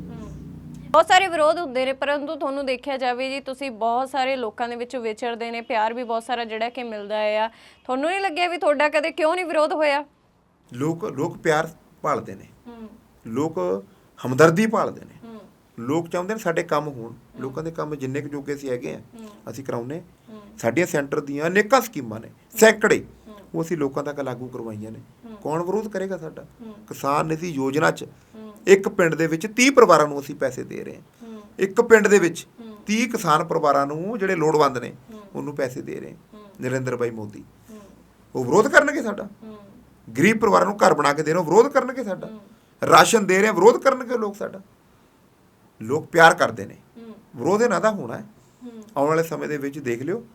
ਬਹੁਤ ਸਾਰੇ ਵਿਰੋਧ ਹੁੰਦੇ ਨੇ ਪਰੰਤੂ ਤੁਹਾਨੂੰ ਦੇਖਿਆ ਜਾਵੇ ਜੀ ਤੁਸੀਂ ਬਹੁਤ ਸਾਰੇ ਲੋਕਾਂ ਦੇ ਵਿੱਚ ਵਿਚਰਦੇ ਨੇ ਪਿਆਰ ਵੀ ਬਹੁਤ ਸਾਰਾ ਜਿਹੜਾ ਕਿ ਮਿਲਦਾ ਆ। ਤੁਹਾਨੂੰ ਨਹੀਂ ਲੱਗਿਆ ਵੀ ਤੁਹਾਡਾ ਕਦੇ ਕਿਉਂ ਨਹੀਂ ਵਿਰੋਧ ਹੋਇਆ? ਲੋਕ ਲੋਕ ਪਿਆਰ ਭਾਲਦੇ ਨੇ। ਲੋਕ ਹਮਦਰਦੀ ਭਾਲਦੇ ਨੇ। ਲੋਕ ਚਾਹੁੰਦੇ ਨੇ ਸਾਡੇ ਕੰਮ ਹੋਣ। ਲੋਕਾਂ ਦੇ ਕੰਮ ਜਿੰਨੇ ਕੁ ਜੋਗੇ ਅਸੀਂ ਹੈਗੇ ਆ ਅਸੀਂ ਕਰਾਉਨੇ ਸਾਡੀਆਂ ਸੈਂਟਰ ਦੀਆਂ ਅਨੇਕਾਂ ਸਕੀਮਾਂ ਨੇ ਸੈਂਕੜੇ। ਉਹ ਅਸੀਂ ਲੋਕਾਂ ਤੱਕ ਲਾਗੂ ਕਰਵਾਈਆਂ ਨੇ। ਕੌਣ ਵਿਰੋਧ ਕਰੇਗਾ ਸਾਡਾ? ਕਿਸਾਨ ਨਿਧੀ ਯੋਜਨਾ 'ਚ ਇੱਕ ਪਿੰਡ ਦੇ ਵਿੱਚ 30 ਪਰਿਵਾਰਾਂ ਨੂੰ ਅਸੀਂ ਪੈਸੇ ਦੇ ਰਹੇ ਹਾਂ। ਇੱਕ ਪਿੰਡ ਦੇ ਵਿੱਚ 30 ਕਿਸਾਨ ਪਰਿਵਾਰਾਂ ਨੂੰ ਜਿਹੜੇ ਲੋੜਵੰਦ ਨੇ ਉਹਨੂੰ ਪੈਸੇ ਦੇ ਰਹੇ ਹਾਂ। ਨਰਿੰਦਰ ਭਾਈ ਮੋਦੀ। ਉਹ ਵਿਰੋਧ ਕਰਨਗੇ ਸਾਡਾ। ਗਰੀਬ ਪਰਿਵਾਰਾਂ ਨੂੰ ਘਰ ਬਣਾ ਕੇ ਦੇ ਰਹੇ ਹੋ ਵਿਰੋਧ ਕਰਨਗੇ ਸਾਡਾ। ਰਾਸ਼ਨ ਦੇ ਰਹੇ ਵਿਰੋਧ ਕਰਨਗੇ ਲੋਕ ਸਾਡਾ। ਲੋਕ ਪਿਆਰ ਕਰਦੇ ਨੇ। ਵਿਰੋਧ ਇਹਨਾਂ ਦਾ ਹੋਣਾ ਹੈ। ਆਉਣ ਵਾਲੇ ਸਮੇਂ ਦੇ ਵਿੱਚ ਦੇਖ ਲਿਓ।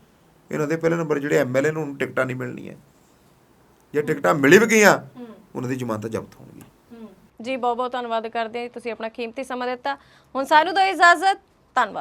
ਇਹਨਾਂ ਦੇ ਪਹਿਲੇ ਨੰਬਰ ਜਿਹੜੇ ਐਮਐਲਏ ਨੂੰ ਟਿਕਟਾਂ ਨਹੀਂ ਮਿਲਣੀਆਂ। ਜੇ ਟਿਕਟਾਂ ਮਿਲ ਵੀ ਗਈਆਂ ਉਹਨਾਂ ਦੀ ਜ਼ਮਾਨਤਾਂ ਜ਼ਬਤ ਹੋਣਗੀਆਂ। ਜੀ ਬਹੁਤ ਬਹੁਤ ਧੰਨਵਾਦ ਕਰਦੇ ਹਾਂ ਤੁਸੀਂ ਆਪਣਾ ਕੀਮਤੀ ਸਮਾਂ ਦਿੱਤਾ। ਹੁਣ ਸਾਨੂੰ ਦਿਓ ਇਜਾਜ਼ਤ। ਧੰਨਵਾਦ।